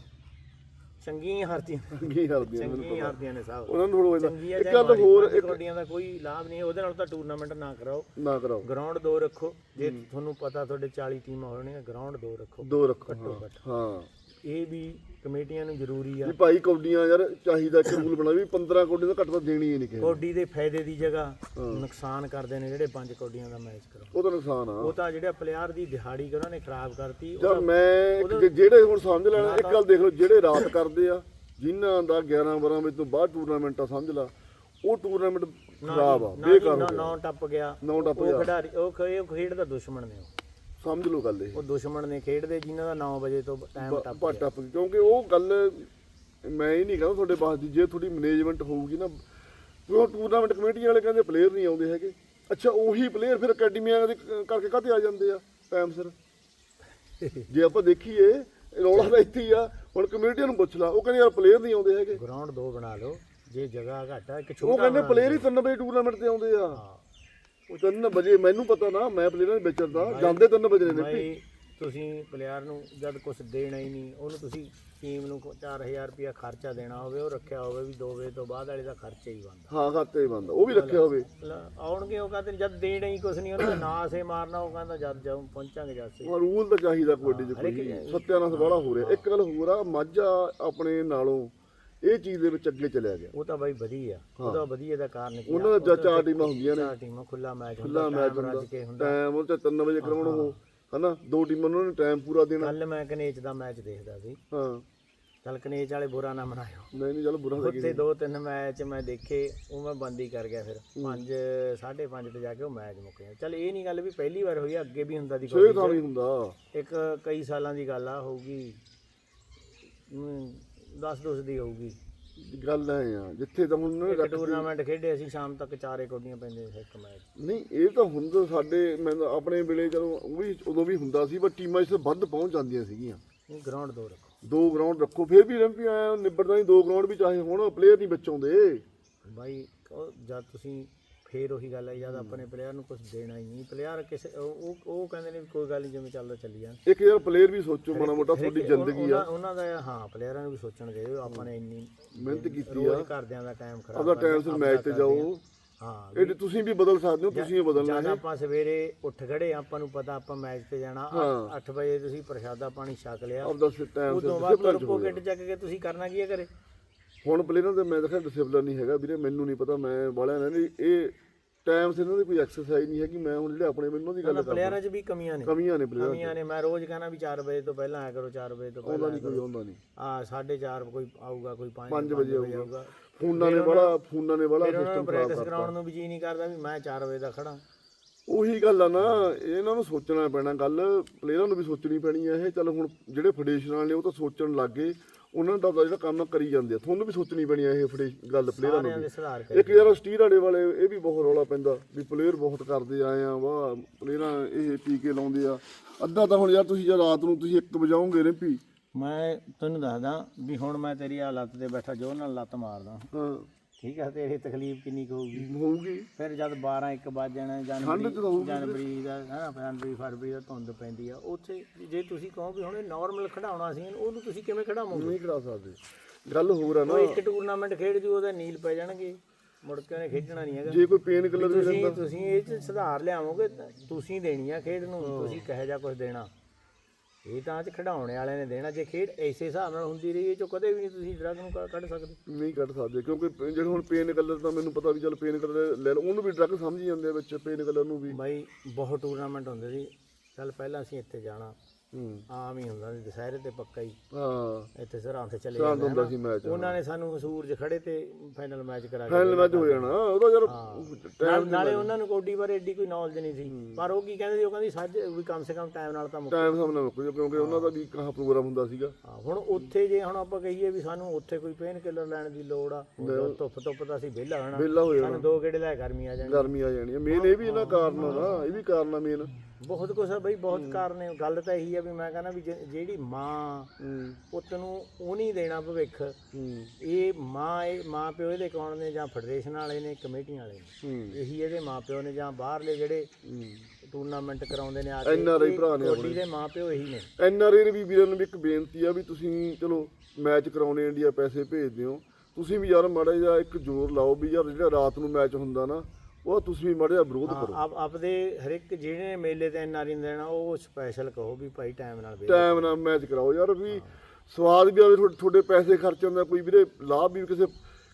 ਚੰਗੀਆਂ ਮੈਨੂੰ ਚੰਗੀਆਂ ਹਾਰਦੀਆਂ ਨੇ ਸਾਹਿਬ ਉਹਨਾਂ ਨੂੰ ਥੋੜਾ ਚੰਗੀਆਂ ਇੱਕ ਗੱਲ ਹੋਰ ਇੱਕ ਕੌਡੀਆਂ ਦਾ ਕੋਈ ਲਾਭ ਨਹੀਂ ਉਹਦੇ ਨਾਲ ਤਾਂ ਟੂਰਨਾਮੈਂਟ ਨਾ ਕਰਾਓ। ਨਾ ਕਰਾਓ। ਗਰਾਊਂਡ ਦੋ ਰੱਖੋ। ਜੇ ਤੁਹਾਨੂੰ ਪਤਾ ਤੁਹਾਡੇ 40 ਟੀਮਾਂ ਹੋਣੀਆਂ ਗਰਾਊਂਡ ਦੋ ਰੱਖੋ। ਦੋ ਰੱਖੋ ਹਾਂ ਹਾਂ। ਇਹ ਵੀ ਕਮੇਟੀਆਂ ਨੂੰ ਜ਼ਰੂਰੀ ਆ। ਵੀ ਭਾਈ ਕੌਡੀਆਂ ਯਾਰ ਚਾਹੀਦਾ ਕਿ ਰੂਲ ਬਣਾ ਵੀ 15 ਕੌਡੀਆਂ ਦਾ ਘੱਟ ਤਾਂ ਦੇਣੀ ਹੀ ਨਹੀਂ ਕਿਸੇ। ਕੌਡੀ ਦੇ ਫਾਇਦੇ ਦੀ ਜਗ੍ਹਾ ਨੁਕਸਾਨ ਕਰਦੇ ਨੇ ਜਿਹੜੇ ਪੰਜ ਕੌਡੀਆਂ ਦਾ ਮੈਚ ਕਰੋ। ਉਹ ਤਾਂ ਨੁਕਸਾਨ ਆ। ਉਹ ਤਾਂ ਜਿਹੜਾ ਪਲੇਅਰ ਦੀ ਦਿਹਾੜੀ ਉਹਨਾਂ ਨੇ ਖਰਾਬ ਕਰਤੀ ਉਹ ਯਾਰ ਮੈਂ ਇੱਕ ਜਿਹੜੇ ਹੁਣ ਸਮਝ ਲੈਣਾ ਇੱਕ ਗੱਲ ਦੇਖ ਲਓ ਜਿਹੜੇ ਰਾਤ ਕਰਦੇ ਆ ਜਿਨ੍ਹਾਂ ਦਾ 11 12 ਵਜੇ ਤੋਂ ਬਾਅਦ ਟੂਰਨਾਮੈਂਟ ਆ ਸਮਝ ਲਾ ਉਹ ਟੂਰਨਾਮੈਂਟ ਖਰਾਬ ਆ ਬੇਕਾਰ ਨਾ ਹੋ ਗਿਆ। ਨਾ ਟੱਪ ਗਿਆ। ਨੌ ਟੱਪ ਉਹ ਗਿਆ। ਖਿਡਾਰੀ ਉਹ ਖੇਡ ਦਾ ਦੁਸ਼ਮਣ ਨੇ ਉਹ। ਸਮਝ ਲਓ ਗੱਲ ਇਹ। ਉਹ ਦੁਸ਼ਮਣ ਨੇ ਖੇਡਦੇ ਜਿਨ੍ਹਾਂ ਦਾ 9 ਵਜੇ ਤੋਂ ਟਾਈਮ ਟੱਪ ਪੱਟ ਟੱਪ ਗਈ। ਕਿਉਂਕਿ ਉਹ ਗੱਲ ਮੈਂ ਹੀ ਨਹੀਂ ਕਹਿੰਦਾ ਤੁਹਾਡੇ ਦੀ। ਜੇ ਤੁਹਾਡੀ ਮੈਨੇਜਮੈਂਟ ਹੋਊਗੀ ਨਾ ਉਹ ਟੂਰਨਾਮੈਂਟ ਕਮੇਟੀ ਵਾਲੇ ਕਹਿੰਦੇ ਪਲੇਅਰ ਨਹੀਂ ਆਉਂਦੇ ਹੈਗੇ। ਅੱਛਾ ਉਹੀ ਪਲੇਅਰ ਫਿਰ ਅਕੈਡਮੀਆਂ ਦੇ ਕਰਕੇ ਕਾਹਤੇ ਆ ਜਾਂਦੇ ਆ? ਟਾਈਮ ਸਿਰ। ਜੇ ਆਪਾਂ ਦੇਖੀਏ ਰੌਲਾ ਤਾਂ ਇੱਥੇ ਹੀ ਆ। ਹੁਣ ਕਮੇਟੀਆਂ ਨੂੰ ਪੁੱਛ ਲਾ। ਉਹ ਕਹਿੰਦੇ ਯਾਰ ਪਲੇਅਰ ਨਹੀਂ ਆਉਂਦੇ ਹੈਗੇ। ਗਰਾਊਂਡ ਦੋ ਬਣਾ ਲਓ। ਜੇ ਜਗ੍ਹਾ ਘੱਟ ਆ ਇੱਕ ਉਹ ਛੋਟਾ ਕਹਿੰਦੇ ਬਣਾ ਪਲੇਅਰ ਹੀ 3 ਵਜੇ ਟੂਰਨਾਮੈਂਟ ਤੇ ਆਉਂਦੇ ਆ। ਉਹ 3 ਵਜੇ ਮੈਨੂੰ ਪਤਾ ਨਾ ਮੈਂ ਪਲੇਅਰਾਂ ਦੇ ਵਿਚਰਦਾ ਜਾਂਦੇ 3 ਵਜੇ ਨੇ ਭਾਈ ਤੁਸੀਂ ਪਲੇਅਰ ਨੂੰ ਜਦ ਕੁਝ ਦੇਣਾ ਹੀ ਨਹੀਂ ਉਹਨੂੰ ਤੁਸੀਂ ਟੀਮ ਨੂੰ 4000 ਰੁਪਇਆ ਖਰਚਾ ਦੇਣਾ ਹੋਵੇ ਉਹ ਰੱਖਿਆ ਹੋਵੇ ਵੀ 2 ਵਜੇ ਤੋਂ ਬਾਅਦ ਵਾਲੇ ਦਾ ਖਰਚਾ ਹੀ ਬੰਦਾ ਹਾਂ ਖਾਤੇ ਹੀ ਬੰਦ ਉਹ ਵੀ ਰੱਖਿਆ ਹੋਵੇ। ਆਉਣਗੇ ਉਹ ਕਹਿੰਦੇ ਜਦ ਦੇਣਾ ਹੀ ਕੁਝ ਨਹੀਂ ਉਹਨਾਂ ਦਾ ਨਾਂ ਸੇ ਮਾਰਨਾ ਉਹ ਕਹਿੰਦਾ ਜਦ ਜਾਉ ਪਹੁੰਚਾਂਗੇ ਜਦ ਸੇ। ਰੂਲ ਤਾਂ ਚਾਹੀਦਾ ਕਬੱਡੀ 'ਚ ਕੋਈ ਸੱਤਿਆਨਾਸ ਵਾਲਾ ਹੋ ਰਿਹਾ। ਇੱਕ ਗੱਲ ਹੋਰ ਆ ਮਾਝਾ ਆਪਣੇ ਨਾਲੋਂ ਇਹ ਚੀਜ਼ ਦੇ ਵਿੱਚ ਅੱਗੇ ਚਲਿਆ ਗਿਆ। ਉਹ ਤਾਂ ਬਾਈ ਵਧੀਆ। ਉਹਦਾ ਵਧੀਆ ਦਾ ਕਾਰਨ ਕੀ? ਉਹਨਾਂ ਦਾ ਚਾਰ ਟੀਮਾਂ ਹੁੰਦੀਆਂ ਨੇ। ਚਾਰ ਟੀਮਾਂ ਖੁੱਲਾ ਮੈਚ ਖੁੱਲਾ ਹੁੰਦਾ ਮੈਚ time ਹੁੰਦਾ ਰੱਜ ਕੇ ਹੁੰਦਾ। ਟਾਈਮ ਉਹ ਤੇ 3 ਵਜੇ ਕਰਾਉਣਾ ਉਹ ਹਨਾ? ਦੋ ਟੀਮਾਂ ਉਹਨਾਂ ਨੇ ਟਾਈਮ ਪੂਰਾ ਦੇਣਾ। ਕੱਲ ਮੈਂ ਕਨੇਚ ਦਾ ਮੈਚ ਦੇਖਦਾ ਸੀ। ਹਾਂ। ਚੱਲ ਕਨੇਚ ਵਾਲੇ ਬੁਰਾ ਨਾ ਮਨਾਇਓ। ਨਹੀਂ ਨਹੀਂ ਚੱਲ ਬੁਰਾ ਲੱਗੀ ਉੱਥੇ ਦੋ ਤਿੰਨ ਮੈਚ ਮੈਂ ਦੇਖੇ ਉਹ ਮੈਂ ਬੰਦ ਕਰ ਗਿਆ ਫਿਰ। 5 5:30 ਤੇ ਜਾ ਕੇ ਉਹ ਮੈਚ ਮੁੱਕ ਗਿਆ। ਚੱਲ ਇਹ ਨਹੀਂ ਗੱਲ ਵੀ ਪਹਿਲੀ ਵਾਰ ਹੋਈ ਅੱਗੇ ਵੀ ਹੁੰਦਾ ਦੀ ਵੀ ਹੁੰਦਾ। ਇੱਕ ਕਈ ਸਾਲਾਂ ਦੀ ਗੱਲ ਆ ਹੋਊਗੀ। 10 10 ਦੀ ਹੋਊਗੀ। ਗੱਲ ਐ ਆ ਜਿੱਥੇ ਤਾਂ ਹੁਣ ਇੱਕ ਰੱਖ- ਟੂਰਨਾਮੈਂਟ ਖੇਡੇ ਅਸੀਂ ਸ਼ਾਮ ਤੱਕ ਚਾਰੇ ਕੋਡੀਆਂ ਪੈਂਦੇ ਸੀ ਇੱਕ ਮੈਚ ਨਹੀਂ ਇਹ ਤਾਂ ਹੁੰਦਾ ਸਾਡੇ ਮੈਂ ਤਾਂ ਆਪਣੇ ਵੇਲੇ ਚਲੋ ਉਹ ਵੀ ਉਦੋਂ ਵੀ ਹੁੰਦਾ ਸੀ ਪਰ ਟੀਮਾਂ ਇਸ ਵੱਧ ਪਹੁੰਚ ਜਾਂਦੀਆਂ ਸੀਗੀਆਂ। ਨਹੀਂ ਗਰਾਊਂਡ ਦੋ ਰੱਖੋ। ਦੋ ਗਰਾਊਂਡ ਰੱਖੋ ਫਿਰ ਵੀ ਰੰਪੀ ਆਇਆ ਨਿਬੜਦਾ ਨਹੀਂ ਦੋ ਗਰਾਊਂਡ ਵੀ ਚਾਹੇ ਹੁਣ ਪਲੇਅਰ ਨਹੀਂ ਵਿੱਚ ਆਉਂਦੇ। ਬਾਈ ਉਹ ਜਦ ਤੁਸੀਂ ਫੇਰ ਉਹੀ ਗੱਲ ਹੈ ਜਦ ਆਪਣੇ ਪਲੇਅਰ ਨੂੰ ਕੁਝ ਦੇਣਾ ਹੀ ਨਹੀਂ। ਪਲੇਅਰ ਕਿਸੇ ਉਹ ਉਹ- ਕਹਿੰਦੇ ਨੇ ਕੋਈ ਗੱਲ ਨਹੀਂ ਜਿਵੇਂ ਚੱਲਦਾ ਚੱਲੀ ਜਾਣ। ਇੱਕ ਯਾਰ ਪਲੇਅਰ ਵੀ ਸੋਚੋ ਮਾੜਾ ਮੋਟਾ ਤੁਹਾਡੀ ਜ਼ਿੰਦਗੀ ਆ। ਉਹਨਾਂ- ਦਾ ਹਾਂ ਪਲੇਅਰਾਂ ਨੂੰ ਵੀ ਸੋਚਣ ਦੇ ਆਪਾਂ ਨੇ ਇੰਨੀ ਮਿਹਨਤ ਕੀਤੀ ਆ। ਘਰਦਿਆਂ ਦਾ ਟਾਈਮ ਖਰਾਬ ਆਪਦਾ ਟਾਈਮ ਸਿਰ ਮੈਚ ਤੇ ਜਾਓ। ਹਾਂ ਇਹ ਤੁਸੀਂ ਵੀ ਬਦਲ ਸਕਦੇ ਹੋ ਤੁਸੀਂ ਹੀ ਬਦਲਣਾ ਹੈ ਆਪਾਂ ਸਵੇਰੇ ਉੱਠ ਖੜੇ ਆਪਾਂ ਨੂੰ ਪਤਾ ਆਪਾਂ ਮੈਚ ਤੇ ਜਾਣਾ। ਹਾਂ। 8 ਵਜੇ ਤੁਸੀਂ ਪ੍ਰਸ਼ਾਦਾ ਪਾਣੀ ਛਕ ਲਿਆ। ਆਪਦਾ ਟਾਈਮ ਉਦੋਂ ਬਾਅਦ ਤੁਰ ਪੋ ਗੱਡ ਚੱਕ ਕੇ ਤੁਸੀਂ ਕਰਨਾ ਕੀ ਹੈ ਘਰੇ? ਹੁਣ ਪਲੇਅਰਾਂ ਦੇ ਮੈਂ ਦੇਖਿਆ ਡਿਸਪਲਿਨ ਨਹੀਂ ਹੈਗਾ ਵੀਰੇ ਮੈਨੂੰ ਨਹੀਂ ਪਤਾ ਮੈਂ ਵਾਲਿਆਂ ਨੇ ਇਹ ਟਾਈਮ ਸਿਰ ਇਹਨਾਂ ਦੀ ਕੋਈ ਐਕਸਰਸਾਈਜ਼ ਨਹੀਂ ਹੈ ਕਿ ਮੈਂ ਹੁਣ ਜਿਹੜੇ ਆਪਣੇ ਮੈਨੂੰ ਦੀ ਗੱਲ ਉਹਨਾਂ ਕਰਦਾ ਪਲੇਅਰਾਂ 'ਚ ਵੀ ਕਮੀਆਂ ਨੇ। ਕਮੀਆਂ ਨੇ ਪਲੇਅਰਾਂ ਕਮੀਆਂ ਨੇ ਮੈਂ ਰੋਜ਼ ਕਹਿੰਦਾ ਵੀ 4 ਵਜੇ ਤੋਂ ਪਹਿਲਾਂ ਆਇਆ ਕਰੋ 4 ਵਜੇ ਤੋਂ ਆਉਂਦਾ ਪਹਿਲਾਂ ਕੋਈ ਆਉਂਦਾ ਨਹੀਂ ਆ 4:30 ਕੋਈ ਆਊਗਾ ਕੋਈ 5 ਪੰਜ ਵਜੇ ਆਊਗਾ। ਫੋਨਾਂ ਨੇ ਬੜਾ ਫੋਨਾਂ ਨੇ ਬੜਾ ਫਿਰ ਉਹਨਾਂ ਨੂੰ ਸਿਸਟਮ ਖਰਾਬ ਪ੍ਰੈਕਟਿਸ ਕਰਤਾ। ਕਰਾਉਣ ਨੂੰ ਵੀ ਜੀ ਨਹੀਂ ਕਰਦਾ ਵੀ ਮੈਂ 4 ਵਜੇ ਦਾ ਖੜਾ ਉਹੀ ਗੱਲ ਆ ਨਾ ਇਹਨਾਂ ਨੂੰ ਸੋਚਣਾ ਪੈਣਾ ਗੱਲ ਪਲੇਅਰਾਂ ਨੂੰ ਵੀ ਸੋਚਣੀ ਪੈਣੀ ਆ ਇਹ ਚੱਲ ਹੁਣ ਜਿਹੜੇ ਫੈਡਰੇਸ਼ਨ ਨੇ ਉਹ ਤਾਂ ਸੋਚਣ ਲੱਗ ਗਏ। ਉਹਨਾਂ ਦਾ ਜਿਹੜਾ ਕੰਮ ਕਰੀ ਜਾਂਦੇ ਆ। ਤੁਹਾਨੂੰ ਵੀ ਸੋਚਣੀ ਪੈਣੀ ਆ ਇਹ ਫੈਡੇ ਗੱਲ ਪਲੇਅਰਾਂ ਨੂੰ ਵੀ। ਇੱਕ ਯਾਰ ਸਟੀਰ ਵਾਲੇ ਵਾਲੇ ਇਹ ਵੀ ਬਹੁਤ ਰੌਲਾ ਪੈਂਦਾ ਵੀ ਪਲੇਅਰ ਬਹੁਤ ਕਰਦੇ ਆਏ ਆ ਵਾਹ ਪਲੇਅਰਾਂ ਇਹ ਟੀਕੇ ਲਾਉਂਦੇ ਆ। ਅੱਧਾ ਤਾਂ ਹੁਣ ਯਾਰ ਤੁਸੀਂ ਜਦ ਰਾਤ ਨੂੰ ਤੁਸੀਂ 1 ਵਜਾਓਗੇ ਰਿੰਪੀ। ਮੈਂ ਤੈਨੂੰ ਦੱਸਦਾ ਵੀ ਹੁਣ ਮੈਂ ਤੇਰੀ ਆ ਲੱਤ ਤੇ ਬੈਠਾ ਜੋ ਨਾਲ ਲੱਤ ਮਾਰਦਾ। ਹਾਂ। ਠੀਕ ਹੈ ਤੇਰੀ ਤਕਲੀਫ ਕਿੰਨੀ ਕੁ ਹੋਊਗੀ? ਹੋਊਗੀ। ਫਿਰ ਜਦ 12 1 ਵਜ ਜਾਣਾ ਠੰਡ ਚ ਤਾਂ ਹੋਊਗੀ ਜਨਵਰੀ ਜਨਵਰੀ ਦਾ ਹੈ ਫਰਵਰੀ ਫਰਵਰੀ ਦਾ ਧੁੰਦ ਪੈਂਦੀ ਆ। ਉੱਥੇ ਜੇ ਤੁਸੀਂ ਕਹੋ ਵੀ ਹੁਣ ਨਾਰਮਲ ਖਿਡਾਉਣਾ ਸੀ ਉਹਨੂੰ ਤੁਸੀਂ ਕਿਵੇਂ ਖਿਡਾਵੋਗੇ? ਨਹੀਂ ਖੜਾ ਸਕਦੇ। ਗੱਲ ਹੋਰ ਆ ਨਾ। ਉਹ ਇੱਕ ਟੂਰਨਾਮੈਂਟ ਖੇਡ ਜੂ ਉਹਦੇ ਨੀਲ ਪੈ ਜਾਣਗੇ। ਮੁੜ ਕੇ ਉਹਨੇ ਖੇਡਣਾ ਨਹੀਂ ਹੈਗਾ। ਜੇ ਕੋਈ ਪੇਨ ਕਿਲਰ ਵੀ ਤੁਸੀਂ ਤੁਸੀਂ ਇਹ ਚ ਸੁਧਾਰ ਲਿਆਵੋਗੇ ਤਾਂ ਤੁਸੀਂ ਦੇਣੀ ਆ ਖੇਡ ਨੂੰ ਤੁਸੀਂ ਕਹੇ ਜਾ ਕੁਝ ਦੇਣਾ। ਇਹ ਤਾਂ ਚ ਖਿਡਾਉਣ ਵਾਲਿਆਂ ਨੇ ਦੇਣਾ ਜੇ ਖੇਡ ਐਸੇ ਹਿਸਾਬ ਨਾਲ ਹੁੰਦੀ ਰਹੀ ਇਹ ਚੋਂ ਕਦੇ ਵੀ ਨਹੀਂ ਤੁਸੀਂ ਡਰਗ ਨੂੰ ਕ- ਕੱਢ ਸਕਦੇ। ਨਹੀਂ ਕੱਢ ਸਕਦੇ ਕਿਉਂਕਿ ਪ- ਜਿਹੜੇ ਹੁਣ ਪੇਨ ਕਲਰ ਤਾਂ ਮੈਨੂੰ ਪਤਾ ਵੀ ਚੱਲ ਪੇਨ ਕਲਰ ਲੈ ਲਓ ਉਹਨੂੰ ਵੀ ਡਰੱਗ ਸਮਝੀ ਜਾਂਦੇ ਆ ਵਿੱਚ ਪੇਨ ਕਲਰ ਨੂੰ ਵੀ। ਬਾਈ ਬਹੁਤ ਟੂਰਨਾਮੈਂਟ ਹੁੰਦੇ ਸੀ। ਚੱਲ ਪਹਿਲਾਂ ਅਸੀਂ ਇੱਥੇ ਜਾਣਾ। ਹੂੰ। ਆਮ ਹੀ ਹੁੰਦਾ ਸੀ ਦੁਸਹਿਰੇ ਤੇ ਪੱਕਾ ਹੀ। ਹਾਂ। ਇੱਥੇ ਸਰਾਂ ਤੇ ਚਲੇ ਸ਼ਾਂਤ ਜਾਂਦੇ ਹੁੰਦਾ ਹਨਾ। ਸੀ ਮੈਚ ਉਹਨਾਂ ਨੇ ਸਾਨੂੰ ਸੂਰਜ ਖੜੇ ਤੇ ਫਾਈਨਲ ਮੈਚ ਕਰਾ ਕੇ ਫਾਈਨਲ ਮੈਚ ਹੋ ਜਾਣਾ। ਉਹਦਾ ਯਾਰ ਨਾਲ- ਨਾਲੇ ਉਹਨਾਂ ਨੂੰ ਕੋਡੀ ਬਾਰੇ ਏਡੀ ਕੋਈ ਨੌਲੇਜ ਨਹੀਂ ਸੀ। ਪਰ ਉਹ ਕੀ ਕਹਿੰਦੇ ਸੀ ਉਹ ਕਹਿੰਦੀ ਸੱਜ ਵੀ ਕਮ ਸੇ ਕਮ ਟਾਈਮ ਨਾਲ ਤਾਂ ਮੁੱਕ ਟਾਈਮ ਸਾਹਮਣੇ ਮੁੱਕ ਜਾਊ ਕਿਉਂਕਿ ਉਹਨਾਂ ਦਾ ਵੀ ਕਹਾ ਪ੍ਰੋਗਰਾਮ ਹੁੰਦਾ ਸੀਗਾ। ਹੁਣ ਉੱਥੇ ਜੇ ਹੁਣ ਆਪਾਂ ਕਹੀਏ ਵੀ ਸਾਨੂੰ ਉੱਥੇ ਕੋਈ ਪੇਨ ਕਿਲਰ ਲੈਣ ਦੀ ਲੋੜ ਆ ਧੁੱਪ ਧੁੱਪ ਤਾਂ ਅਸੀਂ ਵਿਹਲਾ ਹੋਣਾ ਸਾਨੂੰ ਦੋ ਗੇੜੇ ਲੈ ਗਰਮੀ ਆ ਜਾਣੀ। ਗਰਮੀ ਆ ਜਾਣੀ ਮੇਨ ਇਹ ਵੀ ਇਹਨਾਂ ਕਾਰਨ ਆ ਨਾ ਇਹ ਵੀ ਕਾਰਨ ਆ ਮੇਨ ਬਹੁਤ ਕੁਛ ਆ ਬਈ ਬਹੁਤ ਕਾਰਨ ਨੇ। ਗੱਲ ਤਾਂ ਇਹੀ ਆ ਵੀ ਮੈਂ ਕਹਿੰਦਾ ਵੀ ਜੇ- ਜਿਹੜੀ ਮਾਂ ਪੁੱਤ ਨੂੰ ਉਹ ਨਹੀਂ ਦੇਣਾ ਭਵਿੱਖ ਇਹ ਮਾਂ ਇਹ ਮਾਂ ਪਿਓ ਇਹਦੇ ਕੌਣ ਨੇ ਜਾਂ ਫੈਡਰੇਸ਼ਨ ਵਾਲੇ ਨੇ ਕਮੇਟੀਆਂ ਵਾਲੇ ਨੇ? ਇਹੀ ਇਹਦੇ ਮਾਂ ਪਿਓ ਨੇ ਜਾਂ ਬਾਹਰਲੇ ਜਿਹੜੇ ਟੂਰਨਾਮੈਂਟ ਕਰਾਉਂਦੇ ਨੇ ਆ NRI ਇਹ ਭਰਾ ਨੇ ਕਬੱਡੀ ਦੇ ਮਾਂ ਪਿਓ ਇਹੀ ਨੇ। ਐਨਆਰਏ ਵੀ ਵੀਰਾਂ ਨੂੰ ਵੀ ਇੱਕ ਬੇਨਤੀ ਆ ਵੀ ਤੁਸੀਂ ਚਲੋ ਮੈਚ ਕਰਾਉਣੇ ਇੰਡੀਆ ਪੈਸੇ ਭੇਜਦੇ ਹੋ ਤੁਸੀਂ ਵੀ ਯਾਰ ਮਾੜਾ ਜਿਹਾ ਇੱਕ ਜ਼ੋਰ ਲਾਓ ਵੀ ਯਾਰ ਜਿਹੜਾ ਰਾਤ ਨੂੰ ਮੈਚ ਹੁੰਦਾ ਨਾ ਉਹ ਤੁਸੀਂ ਵੀ ਮਾੜਾ ਜਿਹਾ ਵਿਰੋਧ ਕਰੋ। ਆਪ ਆਪਦੇ ਹਰ ਇੱਕ ਜਿਹੜੇ ਮੇਲੇ ਤੇ ਐਨਆਰਈ ਦੇਣਾ ਉਹ ਸਪੈਸ਼ਲ ਕਹੋ ਵੀ ਭਾਈ ਟਾਈਮ ਨਾਲ ਵੇਖ ਟਾਈਮ ਨਾਲ ਮੈਚ ਕਰਾਓ ਯਾਰ ਵੀ ਸਵਾਦ ਵੀ ਆਵੇ ਤੁਹਾਡੇ- ਪੈਸੇ ਖਰਚ ਹੁੰਦਾ ਕੋਈ ਵੀਰੇ ਲਾਭ ਵੀ ਕਿਸੇ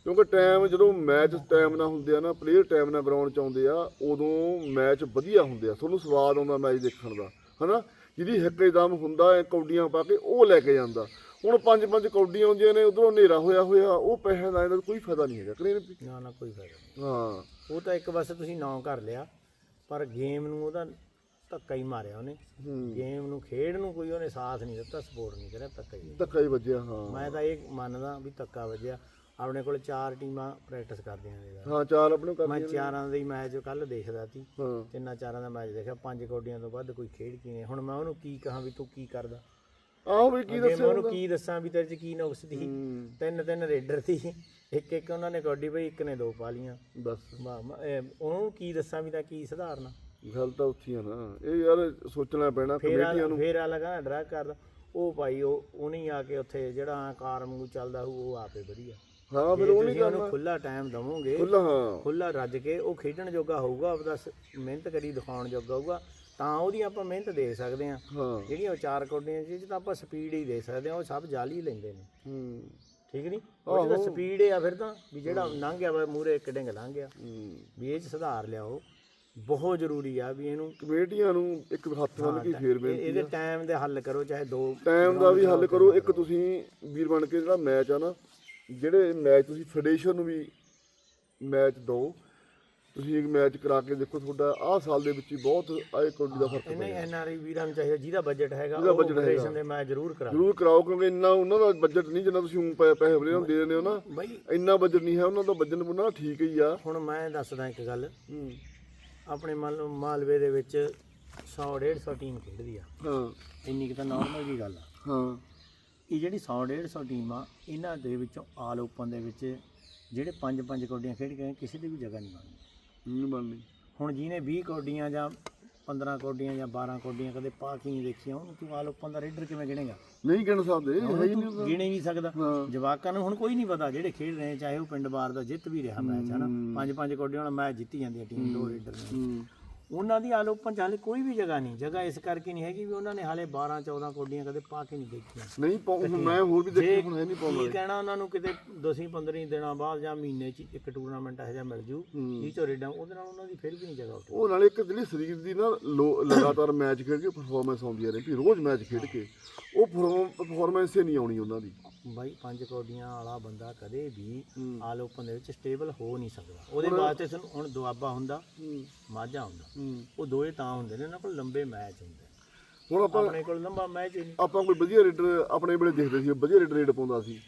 ਕਿਉਂਕਿ ਟਾਈਮ ਜਦੋਂ ਮੈਚ ਟਾਈਮ ਨਾਲ ਹੁੰਦੇ ਆ ਨਾ ਪਲੇਅਰ ਟਾਈਮ ਨਾਲ ਗਰਾਊਂਡ ਚ ਆਉਂਦੇ ਆ ਉਦੋਂ ਮੈਚ ਵਧੀਆ ਹੁੰਦੇ ਆ। ਤੁਹਾਨੂੰ ਸਵਾਦ ਆਉਂਦਾ ਮੈਚ ਦੇਖਣ ਦਾ ਹਨਾ? ਜਿਹਦੀ ਹਿੱਕੇ ਦਮ ਹੁੰਦਾ ਹੈ ਕੌਡੀਆਂ ਪਾ ਕੇ ਉਹ ਲੈ ਕੇ ਜਾਂਦਾ। ਹੁਣ ਪੰਜ ਪੰਜ ਕੌਡੀਆਂ ਆਉਂਦੀਆਂ ਨੇ ਉਧਰੋਂ ਹਨੇਰਾ ਹੋਇਆ ਹੋਇਆ ਉਹ ਪੈਸੇ ਦਾ ਇਹਦਾ ਕੋਈ ਫਾਇਦਾ ਨਹੀਂ ਹੈਗਾ ਕਰੇ ਨਾ ਨਾ ਕੋਈ ਫਾਇਦਾ ਹਾਂ। ਉਹ ਤਾਂ ਇੱਕ ਪਾਸੇ ਤੁਸੀਂ ਨਾਂ ਕਰ ਲਿਆ ਪਰ ਗੇਮ ਨੂੰ ਉਹਦਾ ਧੱਕਾ ਹੀ ਮਾਰਿਆ ਉਹਨੇ। ਗੇਮ ਨੂੰ ਖੇਡ ਨੂੰ ਕੋਈ ਉਹਨੇ ਸਾਥ ਨਹੀਂ ਦਿੱਤਾ ਸਪੋਰਟ ਨਹੀਂ ਕਰਿਆ ਧੱਕਾ ਹੀ। ਧੱਕਾ ਹੀ ਵੱਜਿਆ ਹਾਂ। ਮੈਂ ਤਾਂ ਇਹ ਮੰਨਦਾ ਵੀ ਧੱਕਾ ਵੱਜਿਆ। ਆਪਣੇ ਕੋਲ ਚਾਰ ਟੀਮਾਂ ਪ੍ਰੈਕਟਿਸ ਕਰਦੀਆਂ ਨੇ। ਹਾਂ ਚਾਰ ਆਪਣੇ ਕਰ ਮੈਂ ਚਾਰਾਂ ਦਾ ਮੈਚ ਕੱਲ ਦੇਖਦਾ ਸੀ। ਤਿੰਨਾਂ ਚਾਰਾਂ ਦਾ ਮੈਚ ਦੇਖਿਆ। ਪੰਜ ਕੌਡੀਆਂ ਤੋਂ ਵੱਧ ਕੋਈ ਖੇਡ ਕੀ ਨਹੀਂ। ਹੁਣ ਮੈਂ ਉਹਨੂੰ ਕੀ ਕਹਾਂ ਵੀ ਤੂੰ ਕੀ ਕਰਦਾ? ਆਹੋ ਵੀ ਕੀ ਦੱਸਿਆ ਉਹਨੂੰ ਕੀ ਦੱਸਾਂ ਵੀ ਤੇਰੇ ਚ ਕੀ ਨੁਕਸ ਸੀ? ਤਿੰਨ ਤਿੰਨ ਰੇਡਰ ਸੀ। ਇੱਕ ਇੱਕ ਉਹਨਾਂ ਨੇ ਕੌਡੀ ਬਈ ਇੱਕ ਨੇ ਦੋ ਪਾ ਲੀਆਂ ਬਸ। ਵਾਹ, ਮ- ਇਹ ਉਹਨੂੰ ਕੀ ਦੱਸਾਂ ਵੀ ਤਾਂ ਕੀ ਸੁਧਾਰਨਾ। ਗੱਲ ਤਾਂ ਉੱਥੀ ਆ ਨਾ। ਇਹ ਯਾਰ ਸੋਚਣਾ ਪੈਣਾ ਫੇਰ ਕਮੇਟੀਆਂ ਨੂੰ। ਫੇਰ ਆ ਲਗਾ ਡਰਗ ਕਰਦਾ। ਉਹ ਭਾਈ ਉਹ ਉਹਨੇ ਆ ਕੇ ਉੱਥੇ ਜਿਹੜਾ ਕਾਰ ਵਾਂਗੂ ਚੱਲਦਾ ਹੋਊ ਉਹ ਆਪੇ ਵਧੀਆ। ਹਾਂ ਫਿਰ ਜੇ ਉਹ ਨਹੀਂ ਤੁਸੀਂ ਉਹਨੂੰ ਕਰਨਾ ਖੁੱਲਾ ਟਾਈਮ ਦਵੋਗੇ ਖੁੱਲਾ ਹਾਂ। ਖੁੱਲਾ ਰੱਜ ਕੇ ਉਹ ਖੇਡਣ ਜੋਗਾ ਹੋਊਗਾ ਆਪਦਾ ਸ- ਮਿਹਨਤ ਕਰੀ ਦਿਖਾਉਣ ਜੋਗਾ ਹੋਊਗਾ ਤਾਂ ਉਹਦੀ ਆਪਾਂ ਮਿਹਨਤ ਦੇ ਸਕਦੇ ਹਾਂ। ਹਾਂ। ਜਿਹੜੀਆਂ ਉਹ ਚਾਰ ਕੋਡੀਆਂ ਚ ਤਾਂ ਆਪਾਂ ਸਪੀਡ ਹੀ ਦੇ ਸਕਦੇ ਹਾਂ ਉਹ ਸਭ ਜਾਲੀ ਲੈਂਦੇ ਨੇ। ਹੂੰ। ਠੀਕ ਨਹੀਂ ਉਹ ਜਿਹੜਾ ਸਪੀਡ ਆ ਫਿਰ ਤਾਂ ਵੀ ਜਿਹੜਾ ਲੰਘ ਗਿਆ ਵਾ ਮੂਰੇ ਇੱਕ ਡਿੰਗ ਲੰਘ ਗਿਆ। ਵੀ ਇਹ ਚ ਸੁਧਾਰ ਲਿਆਓ। ਬਹੁਤ ਜ਼ਰੂਰੀ ਆ ਵੀ ਇਹਨੂੰ ਕਮੇਟੀਆਂ ਨੂੰ ਇੱਕ ਹੱਥ ਨਾਲ ਕੀ ਫੇਰ ਬੇਨਤੀ ਇਹਦੇ ਟਾਈਮ ਦੇ ਹੱਲ ਕਰੋ ਚਾਹੇ ਦੋ ਟਾਈਮ ਦਾ ਵੀ ਹੱਲ ਕਰੋ। ਇੱਕ ਤੁਸੀਂ ਵੀਰ ਬਣ ਕੇ ਜਿਹੜਾ ਮੈਚ ਆ ਨਾ ਜਿਹੜੇ ਮੈਚ ਤੁਸੀਂ ਫੈਡਰੇਸ਼ਨ ਨੂੰ ਵੀ ਮੈਚ ਦਿਓ ਤੁਸੀਂ ਇੱਕ ਮੈਚ ਕਰਾ ਕੇ ਦੇਖੋ ਤੁਹਾਡਾ ਆਹ ਸਾਲ ਦੇ ਵਿੱਚ ਹੀ ਬਹੁਤ ਆਏ ਕੌਡੀ ਦਾ ਫ਼ਰਕ ਇਹਨੇ ਐਨਆਰਆਈ ਵੀਰਾਂ ਨੂੰ ਚਾਹੀਦਾ ਜਿਹਦਾ ਬਜਟ ਹੈਗਾ ਜਿਹਦਾ ਉਹ budget ਹੈਗਾ। operation ਦੇ ਮੈਂ ਜ਼ਰੂਰ ਕਰਾਂ ਜ਼ਰੂਰ ਕਰਾਓ ਕਿਉਂਕਿ ਇੰਨਾ ਉਹਨਾਂ ਦਾ ਬਜਟ ਨਹੀਂ ਜਿੰਨਾ ਤੁਸੀਂ ਊਂ ਪੈ- ਪੈਸੇ ਬਲੇ ਦੇ ਦਿੰਦੇ ਹੋ ਨਾ। ਬਈ ਇੰਨਾ ਬਜਟ ਨਹੀਂ ਹੈ ਉਹਨਾਂ ਦਾ ਬਜਟ ਉਹਨਾਂ ਦਾ ਠੀਕ ਹੀ ਆ। ਹੁਣ ਮੈਂ ਦੱਸਦਾ ਇੱਕ ਗੱਲ। ਹੂੰ। ਆਪਣੇ ਮੰਨ ਲਓ ਮਾਲਵੇ ਦੇ ਵਿੱਚ 100 150 ਟੀਮ ਖੇਡਦੀ ਆ। ਹਾਂ। ਇੰਨੀ ਕਿ ਤਾਂ ਨਾਰਮਲ ਜੀ ਗੱਲ ਆ। ਹਾਂ। ਇਹ ਜਿਹੜੀ 100 150 ਟੀਮ ਆ ਇਹਨਾਂ ਦੇ ਵਿੱਚੋਂ ਆਲ ਓਪਨ ਦੇ ਵਿੱਚ ਜਿਹੜੇ ਪੰਜ ਪੰਜ ਕੌਡੀਆਂ ਖੇਡ ਕੇ ਆਏ, ਕਿਸੇ ਦੀ ਵੀ ਜਗ੍ਹਾ ਨਹੀਂ ਬਣਦੀ। ਨਹੀਂ। ਬਣਨੀ ਹੁਣ ਜਿਹਨੇ 20 ਕੌਡੀਆਂ ਜਾਂ 15 ਕੌਡੀਆਂ ਜਾਂ 12 ਕੌਡੀਆਂ ਕਦੇ ਪਾ ਕੇ ਨਹੀਂ ਦੇਖੀਆਂ ਉਹਨੂੰ ਤੂੰ ਆਲ ਓਪਨ ਦਾ ਰੇਡਰ ਕਿਵੇਂ ਗਿਣੇਗਾ? ਨਹੀਂ ਗਿਣ ਸਕਦੇ ਹੈ ਹੀ ਨਹੀਂ ਗਿਣੇ ਨਹੀਂ ਸਕਦਾ। ਜਵਾਕਾਂ ਨੂੰ ਹੁਣ ਕੋਈ ਨਹੀਂ ਪਤਾ ਜਿਹੜੇ ਖੇਡ ਰਹੇ ਚਾਹੇ ਉਹ ਪਿੰਡ ਬਾਰ ਦਾ ਜਿੱਤ ਵੀ ਰਿਹਾ ਮੈਚ ਹਨਾ? ਪੰਜ ਪੰਜ ਕੌਡੀਆਂ ਵਾਲਾ ਮੈਚ ਜਿੱਤੀ ਜਾਂਦੀ ਹੈ ਟੀਮ ਦੋ ਰੇਡਰ ਨੇ। ਹੂੰ। ਉਹਨਾਂ ਦੀ ਆਲ ਓਪਨ ਚ ਹਾਲੇ ਕੋਈ ਵੀ ਜਗ੍ਹਾ ਨਹੀਂ ਜਗ੍ਹਾ ਇਸ ਕਰਕੇ ਨਹੀਂ ਹੈਗੀ ਵੀ ਉਹਨਾਂ ਨੇ ਹਾਲੇ 12 14 ਕੌਡੀਆਂ ਕਦੇ ਪਾ ਕੇ ਨਹੀਂ ਦੇਖੀਆਂ। ਨਹੀਂ ਪਾਉ ਮੈਂ ਹੋਰ ਵੀ ਦੇਖੀ ਹੁਣ ਹੈ ਨਹੀਂ ਪਾਉਣ ਕੀ ਕਹਿਣਾ ਉਹਨਾਂ ਨੂੰ ਕਿਤੇ 10 15 ਦਿਨਾਂ ਬਾਅਦ ਜਾਂ ਮਹੀਨੇ ਚ ਇੱਕ ਟੂਰਨਾਮੈਂਟ ਇਹੋ ਜਿਹਾ ਮਿਲ ਜੂ ਇਹ ਚੋ ਰੇਡਾਂ ਉਹਦੇ ਨਾਲ ਉਹਨਾਂ ਦੀ ਫਿਰ ਵੀ ਨਹੀਂ ਜਗ੍ਹਾ ਉੱਠ ਉਹ ਨਾਲੇ ਇੱਕ ਜਿਹੜੀ ਸਰੀਰ ਦੀ ਨਾ ਲਗਾਤਾਰ ਮੈਚ ਖੇਡ ਕੇ ਪਰਫਾਰਮੈਂਸ ਆਉਂਦੀ ਹੈ ਵੀ ਰੋਜ਼ ਮੈਚ ਖੇਡ ਕੇ ਉਹ ਪਰਫਾਰਮੈਂਸ ਹੀ ਨਹੀਂ ਆਉਣੀ ਉਹਨਾਂ ਦੀ। ਬਾਈ ਪੰਜ ਕੌਡੀਆਂ ਵਾਲਾ ਬੰਦਾ ਕਦੇ ਵੀ ਆਲ ਓਪਨ ਦੇ ਵਿੱਚ ਸਟੇਬਲ ਹੋ ਨਹੀਂ ਸਕਦਾ। ਉਹਦੇ ਵਾਸਤੇ ਸਾਨੂੰ ਹੁਣ ਦੁਆਬਾ ਹੁੰਦਾ ਮਾਝਾ ਹੁੰਦਾ। ਉਹ ਦੋਏ ਤਾਂ ਹੁੰਦੇ ਨੇ ਉਹਨਾਂ ਕੋਲ ਲੰਬੇ ਮੈਚ ਹੁੰਦੇ ਹੁਣ ਆਪਾਂ ਆਪਣੇ ਕੋਲ ਲੰਬਾ ਮੈਚ ਹੀ ਨਹੀਂ। ਆਪਾਂ ਕੋਈ ਵਧੀਆ ਰੇਡਰ ਆਪਣੇ ਵੇਲੇ ਦੇਖਦੇ ਸੀ ਵਧੀਆ ਰੇਡਰ ਰੇਡ ਪਾਉਂਦਾ ਸੀ।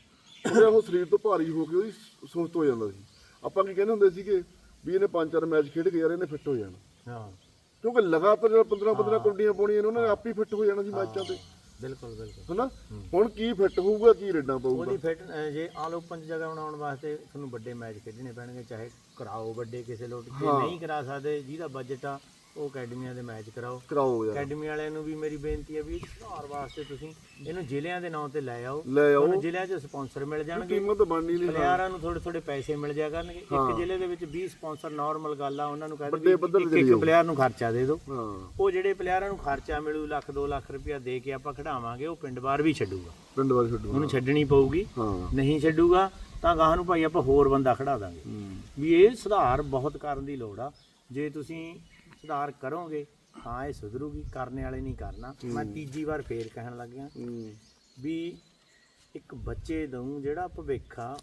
ਉਹਦੇ ਉਹ ਸਰੀਰ ਤੋਂ ਭਾਰੀ ਹੋ ਕੇ ਉਹਦੀ ਸੁਸਤ ਹੋ ਜਾਂਦਾ ਸੀ। ਆਪਾਂ ਕੀ ਕਹਿੰਦੇ ਹੁੰਦੇ ਸੀਗੇ ਵੀ ਇਹਨੇ ਪੰਜ ਚਾਰ ਮੈਚ ਖੇਡ ਕੇ ਯਾਰ ਇਹਨੇ ਫਿੱਟ ਹੋ ਜਾਣਾ। ਹਾਂ। ਕਿਉਂਕਿ ਲਗਾਤਾਰ ਜਿਹੜਾ 15 15 ਕੌਡੀਆਂ ਪਾਉਣੀਆਂ ਨੇ ਉਹਨਾਂ ਨੇ ਆਪ ਹੀ ਫਿੱਟ ਹੋ ਜਾਣਾ ਸੀ ਮੈਚਾਂ ਤੇ। ਬਿਲਕੁਲ ਬਿਲਕੁਲ। ਹਨਾ? ਹੁਣ ਕੀ ਫਿੱਟ ਹੋਊਗਾ ਕੀ ਰੇਡਾਂ ਪਾਊਗਾ? ਉਹਦੀ ਫਿਟ ਅਹ ਜੇ ਆਲ ਚ ਜਗ੍ਹਾ ਬਣਾਉਣ ਵਾਸਤੇ ਤੁਹਾਨੂੰ ਵੱਡੇ ਮੈਚ ਖੇਡਣੇ ਪੈਣਗੇ ਚਾਹੇ ਕਰਾਓ ਵੱਡੇ ਕਿਸੇ ਲੋਟ ਜੇ ਨਹੀਂ ਕਰਾ ਸਕਦੇ ਜਿਹਦਾ ਬਜਟ ਆ ਉਹ ਅਕੈਡਮੀਆਂ ਦੇ ਮੈਚ ਕਰਾਓ। ਕਰਾਓ ਯਾਰ। ਅਕੈਡਮੀ ਵਾਲਿਆਂ ਨੂੰ ਵੀ ਮੇਰੀ ਬੇਨਤੀ ਹੈ ਵੀ ਸੁਧਾਰ ਵਾਸਤੇ ਤੁਸੀਂ ਇਹਨੂੰ ਜ਼ਿਲ੍ਹਿਆਂ ਦੇ ਨਾਂ ਤੇ ਲੈ ਆਓ। ਲੈ ਆਓ। ਤੁਹਾਨੂੰ ਜ਼ਿਲ੍ਹਿਆਂ 'ਚ ਸਪਾਂਸਰ ਮਿਲ ਜਾਣਗੇ। ਕੀਮਤ ਬਣਨੀ ਨਹੀਂ ਪਲੇਅਰਾਂ ਨੂੰ ਥੋੜੇ ਥੋੜੇ ਪੈਸੇ ਮਿਲ ਜਾਇਆ ਕਰਨਗੇ। ਇੱਕ ਜ਼ਿਲ੍ਹੇ ਦੇ ਵਿੱਚ 20 ਸਪਾਂਸਰ ਨਾਰਮਲ ਗੱਲ ਆ ਉਹਨਾਂ ਨੂੰ ਕਹਿ ਵੱਡੇ ਪੱਧਰ ਦਿਓ ਤੇ ਇੱਕ ਇੱਕ ਪਲੇਅਰ ਨੂੰ ਖਰਚਾ ਦੇ ਦਿਓ। ਹਾਂ। ਉਹ ਜਿਹੜੇ ਪਲੇਅਰਾਂ ਨੂੰ ਖਰਚਾ ਮਿਲੂ ਲੱਖ 2 ਲੱਖ ਰੁਪਇਆ ਦੇ ਕੇ ਆਪਾਂ ਖਿਡਾਵਾਂਗੇ ਉਹ ਪਿੰਡ ਬਾਰ ਵੀ ਛੱਡੂਗਾ। ਪਿੰਡ ਵਾਲੇ ਛੱਡੋ ਉਹਨੂੰ ਛੱਡਣੀ ਪਊਗੀ। ਹਾਂ। ਨਹੀਂ ਛੱਡੂਗਾ ਤਾਂ ਗਾਹਾਂ ਨੂੰ ਭਾਈ ਆਪਾਂ ਹੋਰ ਬੰਦਾ ਖੜਾ ਦਾਂਗੇ। ਵੀ ਇਹ ਸੁਧਾਰ ਬਹੁਤ ਕਰਨ ਦੀ ਲੋੜ ਆ। ਜੇ ਤੁਸੀਂ ਸੁਧਾਰ ਕਰੋਗੇ ਤਾਂ ਇਹ ਸੁਧਰੂਗੀ ਕਰਨੇ ਵਾਲੇ ਨਹੀਂ ਕਰਨਾ। ਮੈਂ ਤੀਜੀ ਵਾਰ ਫੇਰ ਕਹਿਣ ਲੱਗਿਆ ਹੂੰ। ਵੀ ਇੱਕ ਬੱਚੇ ਨੂੰ ਜਿਹੜਾ ਭਵਿੱਖ ਆ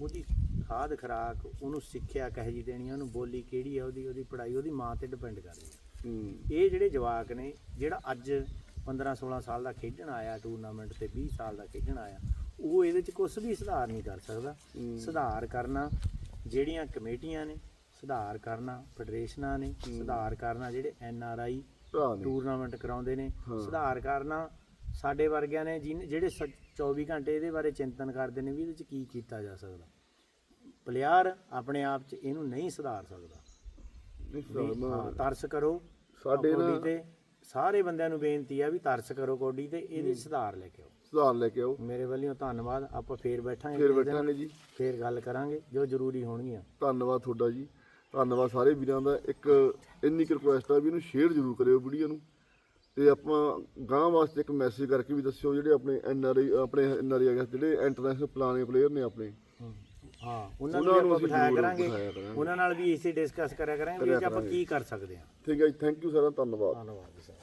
ਉਹਦੀ ਖਾਦ ਖਰਾਕ ਉਹਨੂੰ ਸਿੱਖਿਆ ਕਹੇ ਜੀ ਦੇਣੀ ਉਹਨੂੰ ਬੋਲੀ ਕਿਹੜੀ ਆ ਉਹਦੀ ਉਹਦੀ ਪੜ੍ਹਾਈ ਉਹਦੀ ਮਾਂ ਤੇ ਡਿਪੈਂਡ ਕਰਦੀ ਹੈ ਹੂੰ। ਇਹ ਜਿਹੜੇ ਜਵਾਕ ਨੇ ਜਿਹੜਾ ਅੱਜ 15 16 ਸਾਲ ਦਾ ਖੇਡਣ ਆਇਆ ਟੂਰਨਾਮੈਂਟ ਤੇ 20 ਸਾਲ ਦਾ ਖੇਡਣ ਆਇਆ ਉਹ ਇਹਦੇ ਚ ਕੁਝ ਵੀ ਸੁਧਾਰ ਨਹੀਂ ਕਰ ਸਕਦਾ। ਸੁਧਾਰ ਕਰਨਾ ਜਿਹੜੀਆਂ ਕਮੇਟੀਆਂ ਨੇ ਸੁਧਾਰ ਕਰਨਾ ਫੈਡਰੇਸ਼ਨਾਂ ਨੇ ਸੁਧਾਰ ਕਰਨਾ ਜਿਹੜੇ ਐਨ ਆਰ ਆਈ ਟੂਰਨਾਮੈਂਟ ਕਰਾਉਂਦੇ ਨੇ ਸੁਧਾਰ ਕਰਨਾ ਸਾਡੇ ਵਰਗਿਆਂ ਨੇ ਜਿਹੜੇ ਸ- 24 ਘੰਟੇ ਇਹਦੇ ਬਾਰੇ ਚਿੰਤਨ ਕਰਦੇ ਨੇ ਵੀ ਇਹਦੇ ਚ ਕੀ ਕੀਤਾ ਜਾ ਸਕਦਾ। ਪਲੇਅਰ ਆਪਣੇ ਆਪ ਚ ਇਹਨੂੰ ਨਹੀਂ ਸੁਧਾਰ ਸਕਦਾ। ਤਰਸ ਕਰੋ ਸਾਡੇ ਕੋਡੀ ਨਾ ਤੇ। ਸਾਰੇ ਬੰਦਿਆਂ ਨੂੰ ਬੇਨਤੀ ਆ ਵੀ ਤਰਸ ਕਰੋ ਕੋਡੀ ਤੇ ਇਹਦੇ ਸੁਧਾਰ ਲੈ ਕੇ ਆਓ। ਸੁਧਾਰ ਲੈ ਕੇ ਆਓ। ਮੇਰੇ ਵੱਲੋਂ ਧੰਨਵਾਦ। ਆਪਾਂ ਫੇਰ ਬੈਠਾਂਗੇ ਫਿਰ ਬੈਠਾਂਗੇ ਜੀ। ਫੇਰ ਗੱਲ ਕਰਾਂਗੇ ਜੋ ਜ਼ਰੂਰੀ ਹੋਣਗੀਆਂ। ਧੰਨਵਾਦ ਤੁਹਾਡਾ ਜੀ। ਧੰਨਵਾਦ ਸਾਰੇ ਵੀਰਾਂ ਦਾ। ਇੱਕ ਇੰਨੀ ਕੁ ਰਿਕੁਐਸਟ ਆ ਵੀ ਇਹਨੂੰ ਸ਼ੇਅਰ ਜ਼ਰੂਰ ਕਰਿਓ ਵੀਡੀਓ ਨੂੰ। ਤੇ ਆਪਾਂ ਗਾਂ ਵਾਸਤੇ ਇੱਕ ਮੈਸੇਜ ਕਰਕੇ ਵੀ ਦੱਸਿਓ ਜਿਹੜੇ ਆਪਣੇ ਐਨ ਆਰ ਆਈ ਆਪਣੇ ਐਨ ਆਰ ਆਈ ਜਿਹੜੇ ਇੰਟਰਨੈਸ਼ਨਲ ਪੁਰਾਣੇ ਪਲੇਅਰ ਨੇ ਆਪਣੇ। ਹਾਂ ਉਹਨਾਂ ਨੂੰ ਵੀ ਆਪਾਂ ਬਿਠਾਇਆ ਕਰਾਂਗੇ। ਉਹਨਾਂ ਨਾਲ ਵੀ ਇਸੇ ਡਿਸਕਸ ਕਰਿਆ ਕਰਾਂਗੇ ਵੀ ਆਪਾਂ ਕੀ ਕਰ ਸਕਦੇ ਹਾਂ। ਠੀਕ ਹੈ ਜੀ ਥੈਂਕ ਯੂ ਸਾਰਾ ਧੰਨਵਾਦ। ਧੰਨਵਾਦ ਜੀ ਸਰ